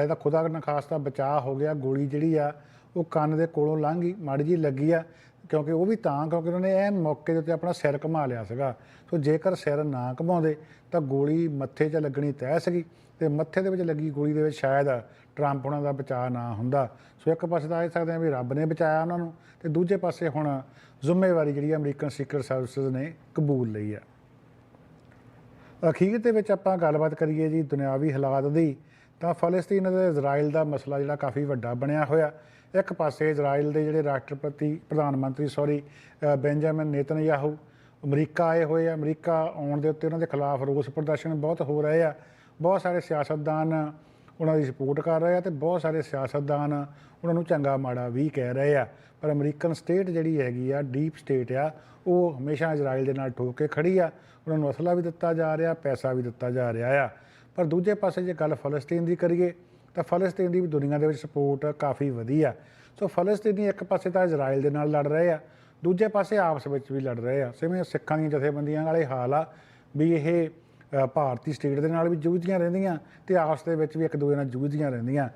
ਇਹਦਾ ਖੁਦਾ ਨਾ ਖਾਸਤਾ ਬਚਾਅ ਹੋ ਗਿਆ, ਗੋਲੀ ਜਿਹੜੀ ਆ ਉਹ ਕੰਨ ਦੇ ਕੋਲੋਂ ਲੰਘ ਗਈ, ਮਾੜੀ ਜੀ ਲੱਗੀ ਆ। ਕਿਉਂਕਿ ਉਹ ਵੀ ਤਾਂ, ਕਿਉਂਕਿ ਉਹਨਾਂ ਨੇ ਐਨ ਮੌਕੇ ਦੇ ਉੱਤੇ ਆਪਣਾ ਸਿਰ ਘੁਮਾ ਲਿਆ ਸੀਗਾ। ਸੋ ਜੇਕਰ ਸਿਰ ਨਾ ਘੁਮਾਉਂਦੇ, ਤਾਂ ਗੋਲੀ ਮੱਥੇ 'ਚ ਲੱਗਣੀ ਤੈਅ ਸੀਗੀ ਤੇ ਮੱਥੇ ਦੇ ਵਿੱਚ ਲੱਗੀ ਗੋਲੀ ਦੇ ਵਿੱਚ ਸ਼ਾਇਦ ਟਰੰਪ ਉਹਨਾਂ ਦਾ ਬਚਾਅ ਨਾ ਹੁੰਦਾ। ਸੋ ਇੱਕ ਪਾਸੇ ਤਾਂ ਇਹ ਸਕਦੇ ਹਾਂ ਵੀ ਰੱਬ ਨੇ ਬਚਾਇਆ ਉਹਨਾਂ ਨੂੰ ਤੇ ਦੂਜੇ ਪਾਸੇ ਹੁਣ ਜ਼ਿੰਮੇਵਾਰੀ ਜਿਹੜੀ ਅਮਰੀਕਨ ਸੀਕਰਟ ਸਰਵਿਸਿਜ਼ ਨੇ ਕਬੂਲ ਲਈ ਆ। ਅਖੀਰ ਦੇ ਵਿੱਚ ਆਪਾਂ ਗੱਲਬਾਤ ਕਰੀਏ ਜੀ ਦੁਨਿਆਵੀ ਹਾਲਾਤ ਦੀ, ਤਾਂ ਫਲਸਤੀਨ ਅਤੇ ਇਜ਼ਰਾਈਲ ਦਾ ਮਸਲਾ ਜਿਹੜਾ ਕਾਫੀ ਵੱਡਾ ਬਣਿਆ ਹੋਇਆ। ਇੱਕ ਪਾਸੇ ਇਜ਼ਰਾਈਲ ਦੇ ਜਿਹੜੇ ਰਾਸ਼ਟਰਪਤੀ ਪ੍ਰਧਾਨ ਮੰਤਰੀ ਸੌਰੀ ਬੈਂਜਾਮਿਨ ਨੇਤਨਯਾਹੂ ਅਮਰੀਕਾ ਆਏ ਹੋਏ ਆ। ਅਮਰੀਕਾ ਆਉਣ ਦੇ ਉੱਤੇ ਉਹਨਾਂ ਦੇ ਖਿਲਾਫ ਰੋਸ ਪ੍ਰਦਰਸ਼ਨ ਬਹੁਤ ਹੋ ਰਹੇ ਆ। ਬਹੁਤ ਸਾਰੇ ਸਿਆਸਤਦਾਨ ਉਹਨਾਂ ਦੀ ਸਪੋਰਟ ਕਰ ਰਹੇ ਆ ਤੇ ਬਹੁਤ ਸਾਰੇ ਸਿਆਸਤਦਾਨ ਉਹਨਾਂ ਨੂੰ ਚੰਗਾ ਮਾੜਾ ਵੀ ਕਹਿ ਰਹੇ ਆ। ਪਰ ਅਮਰੀਕਨ ਸਟੇਟ ਜਿਹੜੀ ਹੈਗੀ ਆ ਡੀਪ ਸਟੇਟ ਆ, ਉਹ ਹਮੇਸ਼ਾ ਇਜ਼ਰਾਈਲ ਦੇ ਨਾਲ ਠੋਕ ਕੇ ਖੜੀ ਆ। ਉਹਨਾਂ ਨੂੰ ਅਸਲਾ ਵੀ ਦਿੱਤਾ ਜਾ ਰਿਹਾ, ਪੈਸਾ ਵੀ ਦਿੱਤਾ ਜਾ ਰਿਹਾ ਆ। ਪਰ ਦੂਜੇ ਪਾਸੇ ਜੇ ਗੱਲ ਫਲਸਤੀਨ ਦੀ ਕਰੀਏ ਤਾਂ ਫਲਸਤੀਨ ਦੀ ਵੀ ਦੁਨੀਆ ਦੇ ਵਿੱਚ ਸਪੋਰਟ ਕਾਫੀ ਵਧੀਆ। ਸੋ ਫਲਸਤੀਨੀ ਇੱਕ ਪਾਸੇ ਤਾਂ ਇਜ਼ਰਾਈਲ ਦੇ ਨਾਲ ਲੜ ਰਹੇ ਆ, ਦੂਜੇ ਪਾਸੇ ਆਪਸ ਵਿੱਚ ਵੀ ਲੜ ਰਹੇ ਆ। ਸਿਵੇਂ ਸਿੱਖਾਂ ਦੀਆਂ ਜਥੇਬੰਦੀਆਂ ਵਾਲੇ ਹਾਲ ਆ ਵੀ ਇਹ ਭਾਰਤੀ ਸਟੇਟ ਦੇ ਨਾਲ ਵੀ ਜੂਝਦੀਆਂ ਰਹਿੰਦੀਆਂ ਤੇ ਆਪਸ ਦੇ ਵਿੱਚ ਵੀ ਇੱਕ ਦੂਜੇ ਨਾਲ ਜੂਝਦੀਆਂ ਰਹਿੰਦੀਆਂ।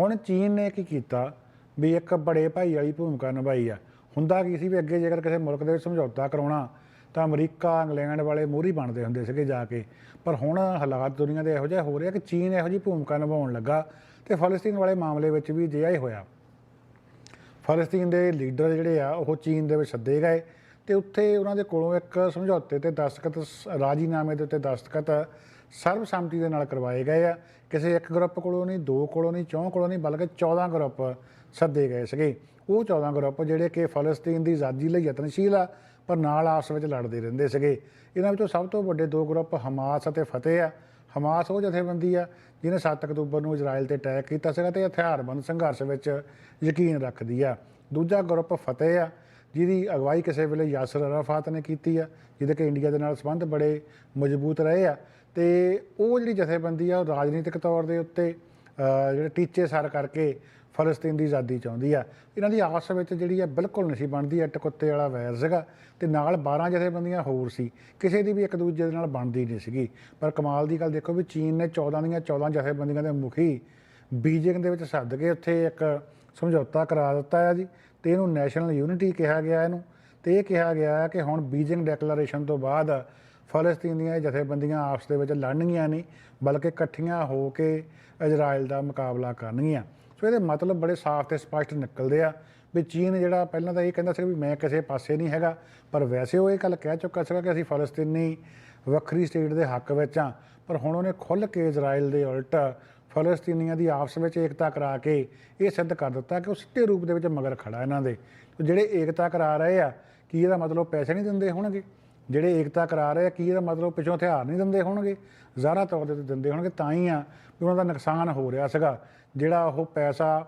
ਹੁਣ ਚੀਨ ਨੇ ਕੀ ਕੀਤਾ ਵੀ ਇੱਕ ਬੜੇ ਭਾਈ ਵਾਲੀ ਭੂਮਿਕਾ ਨਿਭਾਈ ਆ। ਹੁੰਦਾ ਕੀ ਸੀ ਵੀ ਅੱਗੇ ਜੇਕਰ ਕਿਸੇ ਮੁਲਕ ਦੇ ਵਿੱਚ ਸਮਝੌਤਾ ਕਰਾਉਣਾ ਤਾਂ ਅਮਰੀਕਾ, ਇੰਗਲੈਂਡ ਵਾਲੇ ਮੋਹਰੀ ਬਣਦੇ ਹੁੰਦੇ ਸੀਗੇ ਜਾ ਕੇ। ਪਰ ਹੁਣ ਹਾਲਾਤ ਦੁਨੀਆ ਦੇ ਇਹੋ ਜਿਹੇ ਹੋ ਰਿਹਾ ਕਿ ਚੀਨ ਇਹੋ ਜਿਹੀ ਭੂਮਿਕਾ ਨਿਭਾਉਣ ਲੱਗਾ ਤੇ ਫਲਸਤੀਨ ਵਾਲੇ ਮਾਮਲੇ ਵਿੱਚ ਵੀ ਅਜਿਹਾ ਹੀ ਹੋਇਆ। ਫਲਸਤੀਨ ਦੇ ਲੀਡਰ ਜਿਹੜੇ ਆ, ਉਹ ਚੀਨ ਦੇ ਵਿੱਚ ਸੱਦੇ ਗਏ ਤੇ ਉੱਥੇ ਉਹਨਾਂ ਦੇ ਕੋਲੋਂ ਇੱਕ ਸਮਝੌਤੇ ਤੇ ਦਸਤਖਤ ਸ- ਰਾਜੀਨਾਮੇ ਦੇ ਉੱਤੇ ਦਸਤਖਤ ਸਰਬਸੰਮਤੀ ਦੇ ਨਾਲ ਕਰਵਾਏ ਗਏ ਆ। ਕਿਸੇ ਇੱਕ ਗਰੁੱਪ ਕੋਲੋਂ ਨਹੀਂ, ਦੋ ਕੋਲੋਂ ਨਹੀਂ, ਚੌਂ ਕੋਲੋਂ ਨਹੀਂ, ਬਲਕਿ 14 ਗਰੁੱਪ ਸੱਦੇ ਗਏ ਸੀਗੇ। ਉਹ 14 ਗਰੁੱਪ ਜਿਹੜੇ ਕਿ ਫਲਸਤੀਨ ਦੀ ਆਜ਼ਾਦੀ ਲਈ ਯਤਨਸ਼ੀਲ ਆ ਪਰ ਨਾਲ ਆਪਸ ਵਿੱਚ ਲੜਦੇ ਰਹਿੰਦੇ ਸੀਗੇ। ਇਹਨਾਂ ਵਿੱਚੋਂ ਸਭ ਤੋਂ ਵੱਡੇ ਦੋ ਗਰੁੱਪ ਹਮਾਸ ਅਤੇ ਫਤਿਹ ਆ। ਹਮਾਸ ਉਹ ਜਥੇਬੰਦੀ ਆ ਜਿਹਨੇ 7 ਅਕਤੂਬਰ ਨੂੰ ਇਜ਼ਰਾਈਲ ਤੇ ਅਟੈਕ ਕੀਤਾ ਸੀਗਾ ਤੇ ਹਥਿਆਰਬੰਦ ਸੰਘਰਸ਼ ਵਿੱਚ ਯਕੀਨ ਰੱਖਦੀ ਆ। ਦੂਜਾ ਗਰੁੱਪ ਫਤਿਹ ਆ, ਜਿਹਦੀ ਅਗਵਾਈ ਕਿਸੇ ਵੇਲੇ ਯਾਸਰ ਅਰਾਫਾਤ ਨੇ ਕੀਤੀ ਆ, ਜਿਹਦੇ ਕਿ ਇੰਡੀਆ ਦੇ ਨਾਲ ਸੰਬੰਧ ਬੜੇ ਮਜ਼ਬੂਤ ਰਹੇ ਆ। ਤੇ ਉਹ ਜਿਹੜੀ ਜਥੇਬੰਦੀ ਆ, ਉਹ ਰਾਜਨੀਤਿਕ ਤੌਰ ਦੇ ਉੱਤੇ ਜਿਹੜੇ ਟੀਚੇ ਸਰ ਕਰਕੇ ਫਲਸਤੀਨ ਦੀ ਆਜ਼ਾਦੀ ਚਾਹੁੰਦੀ ਆ। ਇਹਨਾਂ ਦੀ ਆਪਸ ਵਿੱਚ ਜਿਹੜੀ ਆ ਬਿਲਕੁਲ ਨਹੀਂ ਸੀ ਬਣਦੀ, ਇੱਟ ਟਕੁੱਤੇ ਵਾਲਾ ਵੈਰ ਸੀਗਾ ਤੇ ਨਾਲ 12 ਜਥੇਬੰਦੀਆਂ ਹੋਰ ਸੀ। ਕਿਸੇ ਦੀ ਵੀ ਇੱਕ ਦੂਜੇ ਦੇ ਨਾਲ ਬਣਦੀ ਨਹੀਂ ਸੀਗੀ। ਪਰ ਕਮਾਲ ਦੀ ਗੱਲ ਦੇਖੋ ਵੀ ਚੀਨ ਨੇ 14 ਦੀਆਂ 14 ਜਥੇਬੰਦੀਆਂ ਦੇ ਮੁਖੀ ਬੀਜਿੰਗ ਦੇ ਵਿੱਚ ਸੱਦ ਕੇ ਉੱਥੇ ਇੱਕ ਸਮਝੌਤਾ ਕਰਾ ਦਿੱਤਾ ਹੈ ਜੀ। ਤੇ ਇਹਨੂੰ ਨੈਸ਼ਨਲ ਯੂਨਿਟੀ ਕਿਹਾ ਗਿਆ ਇਹਨੂੰ। ਤੇ ਇਹ ਕਿਹਾ ਗਿਆ ਹੈ ਕਿ ਹੁਣ ਬੀਜਿੰਗ ਡੈਕਲੇਰੇਸ਼ਨ ਤੋਂ ਬਾਅਦ ਫਲਸਤੀਨ ਦੀਆਂ ਜਥੇਬੰਦੀਆਂ ਆਪਸ ਦੇ ਵਿੱਚ ਲੜਨਗੀਆਂ ਨਹੀਂ, ਬਲਕਿ ਇਕੱਠੀਆਂ ਹੋ ਕੇ ਇਜ਼ਰਾਈਲ ਦਾ ਮੁਕਾਬਲਾ ਕਰਨਗੀਆਂ। ਸੋ ਇਹਦੇ ਮਤਲਬ ਬੜੇ ਸਾਫ਼ ਤੇ ਸਪਸ਼ਟ ਨਿਕਲਦੇ ਆ ਵੀ ਚੀਨ ਜਿਹੜਾ ਪਹਿਲਾਂ ਤਾਂ ਇਹ ਕਹਿੰਦਾ ਸੀ ਵੀ ਮੈਂ ਕਿਸੇ ਪਾਸੇ ਨਹੀਂ ਹੈਗਾ, ਪਰ ਵੈਸੇ ਉਹ ਇਹ ਗੱਲ ਕਹਿ ਚੁੱਕਾ ਸੀਗਾ ਕਿ ਅਸੀਂ ਫਲਸਤੀਨੀ ਵੱਖਰੀ ਸਟੇਟ ਦੇ ਹੱਕ ਵਿੱਚ ਆ ਪਰ ਹੁਣ ਉਹਨੇ ਖੁੱਲ੍ਹ ਕੇ ਇਜ਼ਰਾਈਲ ਦੇ ਉਲਟ ਫਲਸਤੀਨੀਆਂ ਦੀ ਆਪਸ ਵਿੱਚ ਏਕਤਾ ਕਰਾ ਕੇ ਇਹ ਸਿੱਧ ਕਰ ਦਿੱਤਾ ਕਿ ਉਹ ਸਿੱਟੇ ਰੂਪ ਦੇ ਵਿੱਚ ਮਗਰ ਖੜਾ ਇਹਨਾਂ ਦੇ। ਜਿਹੜੇ ਏਕਤਾ ਕਰਾ ਰਹੇ ਆ, ਕੀ ਇਹਦਾ ਮਤਲਬ ਪੈਸੇ ਨਹੀਂ ਦਿੰਦੇ ਹੋਣਗੇ? ਜਿਹੜੇ ਏਕਤਾ ਕਰਾ ਰਹੇ ਆ, ਕੀ ਇਹਦਾ ਮਤਲਬ ਪਿੱਛੋਂ ਹਥਿਆਰ ਨਹੀਂ ਦਿੰਦੇ ਹੋਣਗੇ? ਜ਼ਾਹਰਾ ਤੌਰ ਤੇ ਦਿੰਦੇ ਹੋਣਗੇ, ਤਾਂ ਹੀ ਆ ਵੀ ਉਹਨਾਂ ਦਾ ਨੁਕਸਾਨ ਹੋ ਰਿਹਾ ਸੀਗਾ। ਜਿਹੜਾ ਉਹ ਪੈਸਾ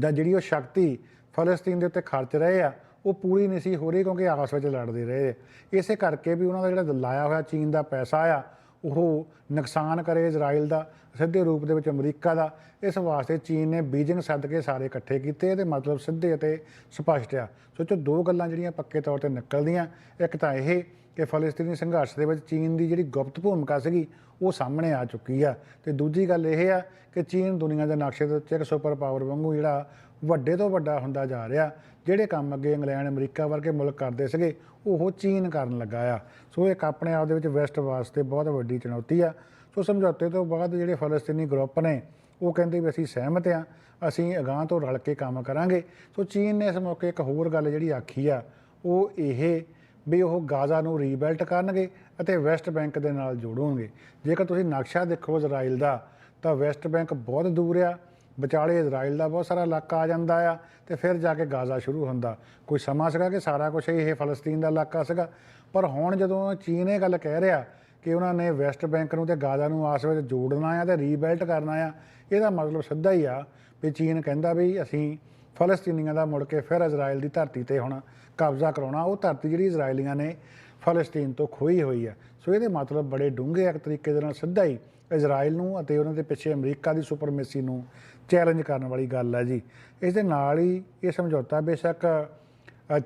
ਜਾਂ ਜਿਹੜੀ ਉਹ ਸ਼ਕਤੀ ਫਲਸਤੀਨ ਦੇ ਉੱਤੇ ਖਰਚ ਰਹੇ ਆ, ਉਹ ਪੂਰੀ ਨਹੀਂ ਸੀ ਹੋ ਰਹੀ ਕਿਉਂਕਿ ਆਪਸ ਵਿੱਚ ਲੜਦੇ ਰਹੇ ਇਸੇ ਕਰਕੇ ਵੀ ਉਹਨਾਂ ਦਾ ਜਿਹੜਾ ਲਾਇਆ ਹੋਇਆ ਚੀਨ ਦਾ ਪੈਸਾ ਆ, ਉਹ ਨੁਕਸਾਨ ਕਰੇ ਇਜ਼ਰਾਈਲ ਦਾ, ਸਿੱਧੇ ਰੂਪ ਦੇ ਵਿੱਚ ਅਮਰੀਕਾ ਦਾ। ਇਸ ਵਾਸਤੇ ਚੀਨ ਨੇ ਬੀਜਿੰਗ ਸੱਦ ਕੇ ਸਾਰੇ ਇਕੱਠੇ ਕੀਤੇ, ਇਹਦੇ ਮਤਲਬ ਸਿੱਧੇ ਅਤੇ ਸਪਸ਼ਟ ਆ। ਸੋਚੋ ਦੋ ਗੱਲਾਂ ਜਿਹੜੀਆਂ ਪੱਕੇ ਤੌਰ ਤੇ ਨਿਕਲਦੀਆਂ, ਇੱਕ ਤਾਂ ਇਹ ਕਿ ਫਲਸਤੀਨੀ ਸੰਘਰਸ਼ ਦੇ ਵਿੱਚ ਚੀਨ ਦੀ ਜਿਹੜੀ ਗੁਪਤ ਭੂਮਿਕਾ ਸੀਗੀ, ਉਹ ਸਾਹਮਣੇ ਆ ਚੁੱਕੀ ਆ। ਤੇ ਦੂਜੀ ਗੱਲ ਇਹ ਆ ਕਿ ਚੀਨ ਦੁਨੀਆ ਦੇ ਨਕਸ਼ੇ ਦੇ ਉੱਤੇ ਇੱਕ ਸੁਪਰ ਪਾਵਰ ਵਾਂਗੂ ਜਿਹੜਾ ਵੱਡੇ ਤੋਂ ਵੱਡਾ ਹੁੰਦਾ ਜਾ ਰਿਹਾ, ਜਿਹੜੇ ਕੰਮ ਅੱਗੇ ਇੰਗਲੈਂਡ, ਅਮਰੀਕਾ ਵਰਗੇ ਮੁਲਕ ਕਰਦੇ ਸੀਗੇ, ਉਹ ਚੀਨ ਕਰਨ ਲੱਗਾ ਆ। ਸੋ ਇੱਕ ਆਪਣੇ ਆਪ ਦੇ ਵਿੱਚ ਵੈਸਟ ਵਾਸਤੇ ਬਹੁਤ ਵੱਡੀ ਚੁਣੌਤੀ ਆ। ਸੋ ਸਮਝੌਤੇ ਤੋਂ ਬਾਅਦ ਜਿਹੜੇ ਫਲਸਤੀਨੀ ਗਰੁੱਪ ਨੇ, ਉਹ ਕਹਿੰਦੇ ਵੀ ਅਸੀਂ ਸਹਿਮਤ ਆ, ਅਸੀਂ ਅਗਾਂਹ ਤੋਂ ਰਲ ਕੇ ਕੰਮ ਕਰਾਂਗੇ। ਸੋ ਚੀਨ ਨੇ ਇਸ ਮੌਕੇ ਇੱਕ ਹੋਰ ਗੱਲ ਜਿਹੜੀ ਆਖੀ ਆ, ਉਹ ਇਹ ਵੀ ਉਹ ਗਾਜ਼ਾ ਨੂੰ ਰੀਬਿਲਟ ਕਰਨਗੇ ਅਤੇ ਵੈਸਟ ਬੈਂਕ ਦੇ ਨਾਲ ਜੋੜਨਗੇ ਜੇਕਰ ਤੁਸੀਂ ਨਕਸ਼ਾ ਦੇਖੋ ਇਜ਼ਰਾਈਲ ਦਾ, ਤਾਂ ਵੈਸਟ ਬੈਂਕ ਬਹੁਤ ਦੂਰ ਆ। ਵਿਚਾਲੇ ਇਜ਼ਰਾਈਲ ਦਾ ਬਹੁਤ ਸਾਰਾ ਇਲਾਕਾ ਆ ਜਾਂਦਾ ਆ ਤੇ ਫਿਰ ਜਾ ਕੇ ਗਾਜ਼ਾ ਸ਼ੁਰੂ ਹੁੰਦਾ। ਕੋਈ ਸਮਾਂ ਸੀਗਾ ਕਿ ਸਾਰਾ ਕੁਝ ਇਹ ਫਲਸਤੀਨ ਦਾ ਇਲਾਕਾ ਸੀਗਾ? ਪਰ ਹੁਣ ਜਦੋਂ ਚੀਨ ਇਹ ਗੱਲ ਕਹਿ ਰਿਹਾ ਕਿ ਉਹਨਾਂ ਨੇ ਵੈਸਟ ਬੈਂਕ ਨੂੰ ਤੇ ਗਾਜ਼ਾ ਨੂੰ ਆਸ ਵਿੱਚ ਜੋੜਨਾ ਆ ਤੇ ਰੀਬਿਲਟ ਕਰਨਾ ਆ, ਇਹਦਾ ਮਤਲਬ ਸਿੱਧਾ ਹੀ ਆ ਵੀ ਚੀਨ ਕਹਿੰਦਾ ਵੀ ਅਸੀਂ ਫਲਸਤੀਨੀਆਂ ਦਾ ਮੁੜ ਕੇ ਫਿਰ ਇਜ਼ਰਾਈਲ ਦੀ ਧਰਤੀ ਤੇ ਹੁਣ ਕਬਜ਼ਾ ਕਰਾਉਣਾ, ਉਹ ਧਰਤੀ ਜਿਹੜੀ ਇਜ਼ਰਾਈਲੀਆਂ ਨੇ ਫਲਸਤੀਨ ਤੋਂ ਖੋਈ ਹੋਈ ਆ ਸੋ ਇਹਦੇ ਮਤਲਬ ਬੜੇ ਡੂੰਘੇ ਇੱਕ ਤਰੀਕੇ ਦੇ ਨਾਲ ਸਿੱਧਾ ਹੀ ਇਜ਼ਰਾਈਲ ਨੂੰ ਅਤੇ ਉਹਨਾਂ ਦੇ ਪਿੱਛੇ ਅਮਰੀਕਾ ਦੀ ਸੁਪਰਮੇਸੀ ਨੂੰ ਚੈਲੰਜ ਕਰਨ ਵਾਲੀ ਗੱਲ ਹੈ ਜੀ। ਇਸ ਦੇ ਨਾਲ ਹੀ ਇਹ ਸਮਝੌਤਾ ਬੇਸ਼ੱਕ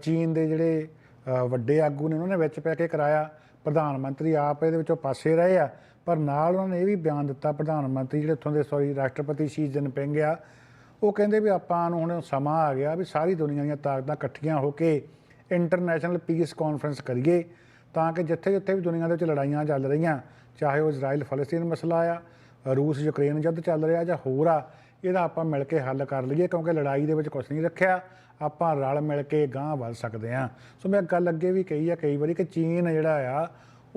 ਚੀਨ ਦੇ ਜਿਹੜੇ ਵੱਡੇ ਆਗੂ ਨੇ, ਉਹਨਾਂ ਨੇ ਵਿੱਚ ਪੈ ਕੇ ਕਰਾਇਆ। ਪ੍ਰਧਾਨ ਮੰਤਰੀ ਆਪ ਇਹਦੇ ਵਿੱਚੋਂ ਪਾਸੇ ਰਹੇ ਆ, ਪਰ ਨਾਲ ਉਹਨਾਂ ਨੇ ਇਹ ਵੀ ਬਿਆਨ ਦਿੱਤਾ, ਪ੍ਰਧਾਨ ਮੰਤਰੀ ਜਿਹੜੇ ਉੱਥੋਂ ਦੇ, ਸੌਰੀ, ਰਾਸ਼ਟਰਪਤੀ ਸ਼ੀ ਜਿਨਪਿੰਗ ਆ ਉਹ ਕਹਿੰਦੇ ਵੀ ਆਪਾਂ ਨੂੰ ਹੁਣ ਸਮਾਂ ਆ ਗਿਆ ਵੀ ਸਾਰੀ ਦੁਨੀਆ ਦੀਆਂ ਤਾਕਤਾਂ ਇਕੱਠੀਆਂ ਹੋ ਕੇ ਇੰਟਰਨੈਸ਼ਨਲ ਪੀਸ ਕਾਨਫਰੰਸ ਕਰੀਏ ਤਾਂ ਕਿ ਜਿੱਥੇ ਜਿੱਥੇ ਵੀ ਦੁਨੀਆ ਦੇ ਵਿੱਚ ਲੜਾਈਆਂ ਚੱਲ ਰਹੀਆਂ, ਚਾਹੇ ਉਹ ਇਜ਼ਰਾਈਲ ਫਲਸਤੀਨ ਮਸਲਾ ਆ ਰੂਸ ਯੂਕਰੇਨ ਯੁੱਧ ਚੱਲ ਰਿਹਾ ਜਾਂ ਹੋਰ ਆ, ਇਹਦਾ ਆਪਾਂ ਮਿਲ ਕੇ ਹੱਲ ਕਰ ਲਈਏ ਕਿਉਂਕਿ ਲੜਾਈ ਦੇ ਵਿੱਚ ਕੁਝ ਨਹੀਂ ਰੱਖਿਆ, ਆਪਾਂ ਰਲ ਮਿਲ ਕੇ ਗਾਂਹ ਵੱਧ ਸਕਦੇ ਹਾਂ। ਸੋ ਮੈਂ ਗੱਲ ਅੱਗੇ ਵੀ ਕਹੀ ਆ ਕਈ ਵਾਰੀ ਕਿ ਚੀਨ ਜਿਹੜਾ ਆ,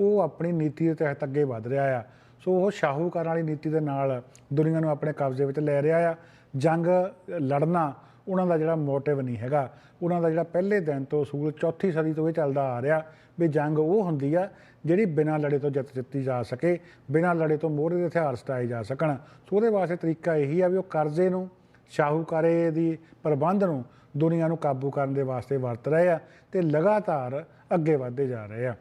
ਉਹ ਆਪਣੀ ਨੀਤੀ ਦੇ ਤਹਿਤ ਅੱਗੇ ਵਧ ਰਿਹਾ ਆ। ਸੋ ਉਹ ਸ਼ਾਹੂਕਾਰਾਂ ਵਾਲੀ ਨੀਤੀ ਦੇ ਨਾਲ ਦੁਨੀਆ ਨੂੰ ਆਪਣੇ ਕਬਜ਼ੇ ਵਿੱਚ ਲੈ ਰਿਹਾ ਆ। ਜੰਗ ਲੜਨਾ, ਉਹਨਾਂ ਦਾ ਜਿਹੜਾ ਮੋਟਿਵ ਨਹੀਂ ਹੈਗਾ। ਉਹਨਾਂ ਦਾ ਜਿਹੜਾ ਪਹਿਲੇ ਦਿਨ ਤੋਂ ਸੂਲ ਚੌਥੀ ਸਦੀ ਤੋਂ ਇਹ ਚੱਲਦਾ ਆ ਰਿਹਾ ਵੀ ਜੰਗ ਉਹ ਹੁੰਦੀ ਆ ਜਿਹੜੀ ਬਿਨਾਂ ਲੜੇ ਤੋਂ ਜਿੱਤ ਜਿੱਤੀ ਜਾ ਸਕੇ, ਬਿਨਾਂ ਲੜੇ ਤੋਂ ਮੋਹਰੇ ਦੇ ਹਥਿਆਰ ਸਟਾਏ ਜਾ ਸਕਣ। ਸੋ ਉਹਦੇ ਵਾਸਤੇ ਤਰੀਕਾ ਇਹੀ ਆ ਵੀ ਉਹ ਕਰਜ਼ੇ ਨੂੰ, ਸ਼ਾਹੂਕਾਰੇ ਦੀ ਪ੍ਰਬੰਧ ਨੂੰ ਦੁਨੀਆ ਨੂੰ ਕਾਬੂ ਕਰਨ ਦੇ ਵਾਸਤੇ ਵਰਤ ਰਹੇ ਆ ਤੇ ਲਗਾਤਾਰ ਅੱਗੇ ਵਧਦੇ ਜਾ ਰਹੇ ਆ।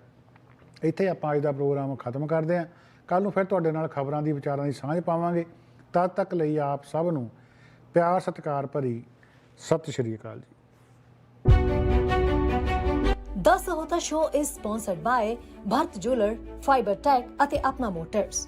ਇੱਥੇ ਆਪਾਂ ਅੱਜ ਦਾ ਪ੍ਰੋਗਰਾਮ ਖਤਮ ਕਰਦੇ ਹਾਂ ਕੱਲ ਨੂੰ ਫਿਰ ਤੁਹਾਡੇ ਨਾਲ ਖਬਰਾਂ ਦੀ ਵਿਚਾਰਾਂ ਦੀ ਸਾਂਝ ਪਾਵਾਂਗੇ। ਤਦ ਤੱਕ ਲਈ ਆਪ ਸਭ ਨੂੰ ਪਿਆਰ ਸਤਿਕਾਰ ਭਰੀ ਸਤਿ ਸ਼੍ਰੀ ਅਕਾਲ ਜੀ the Sahota show is sponsored by Bharat jeweller Fiber Tech ਅਤੇ ਆਪਣਾ ਮੋਟਰਸ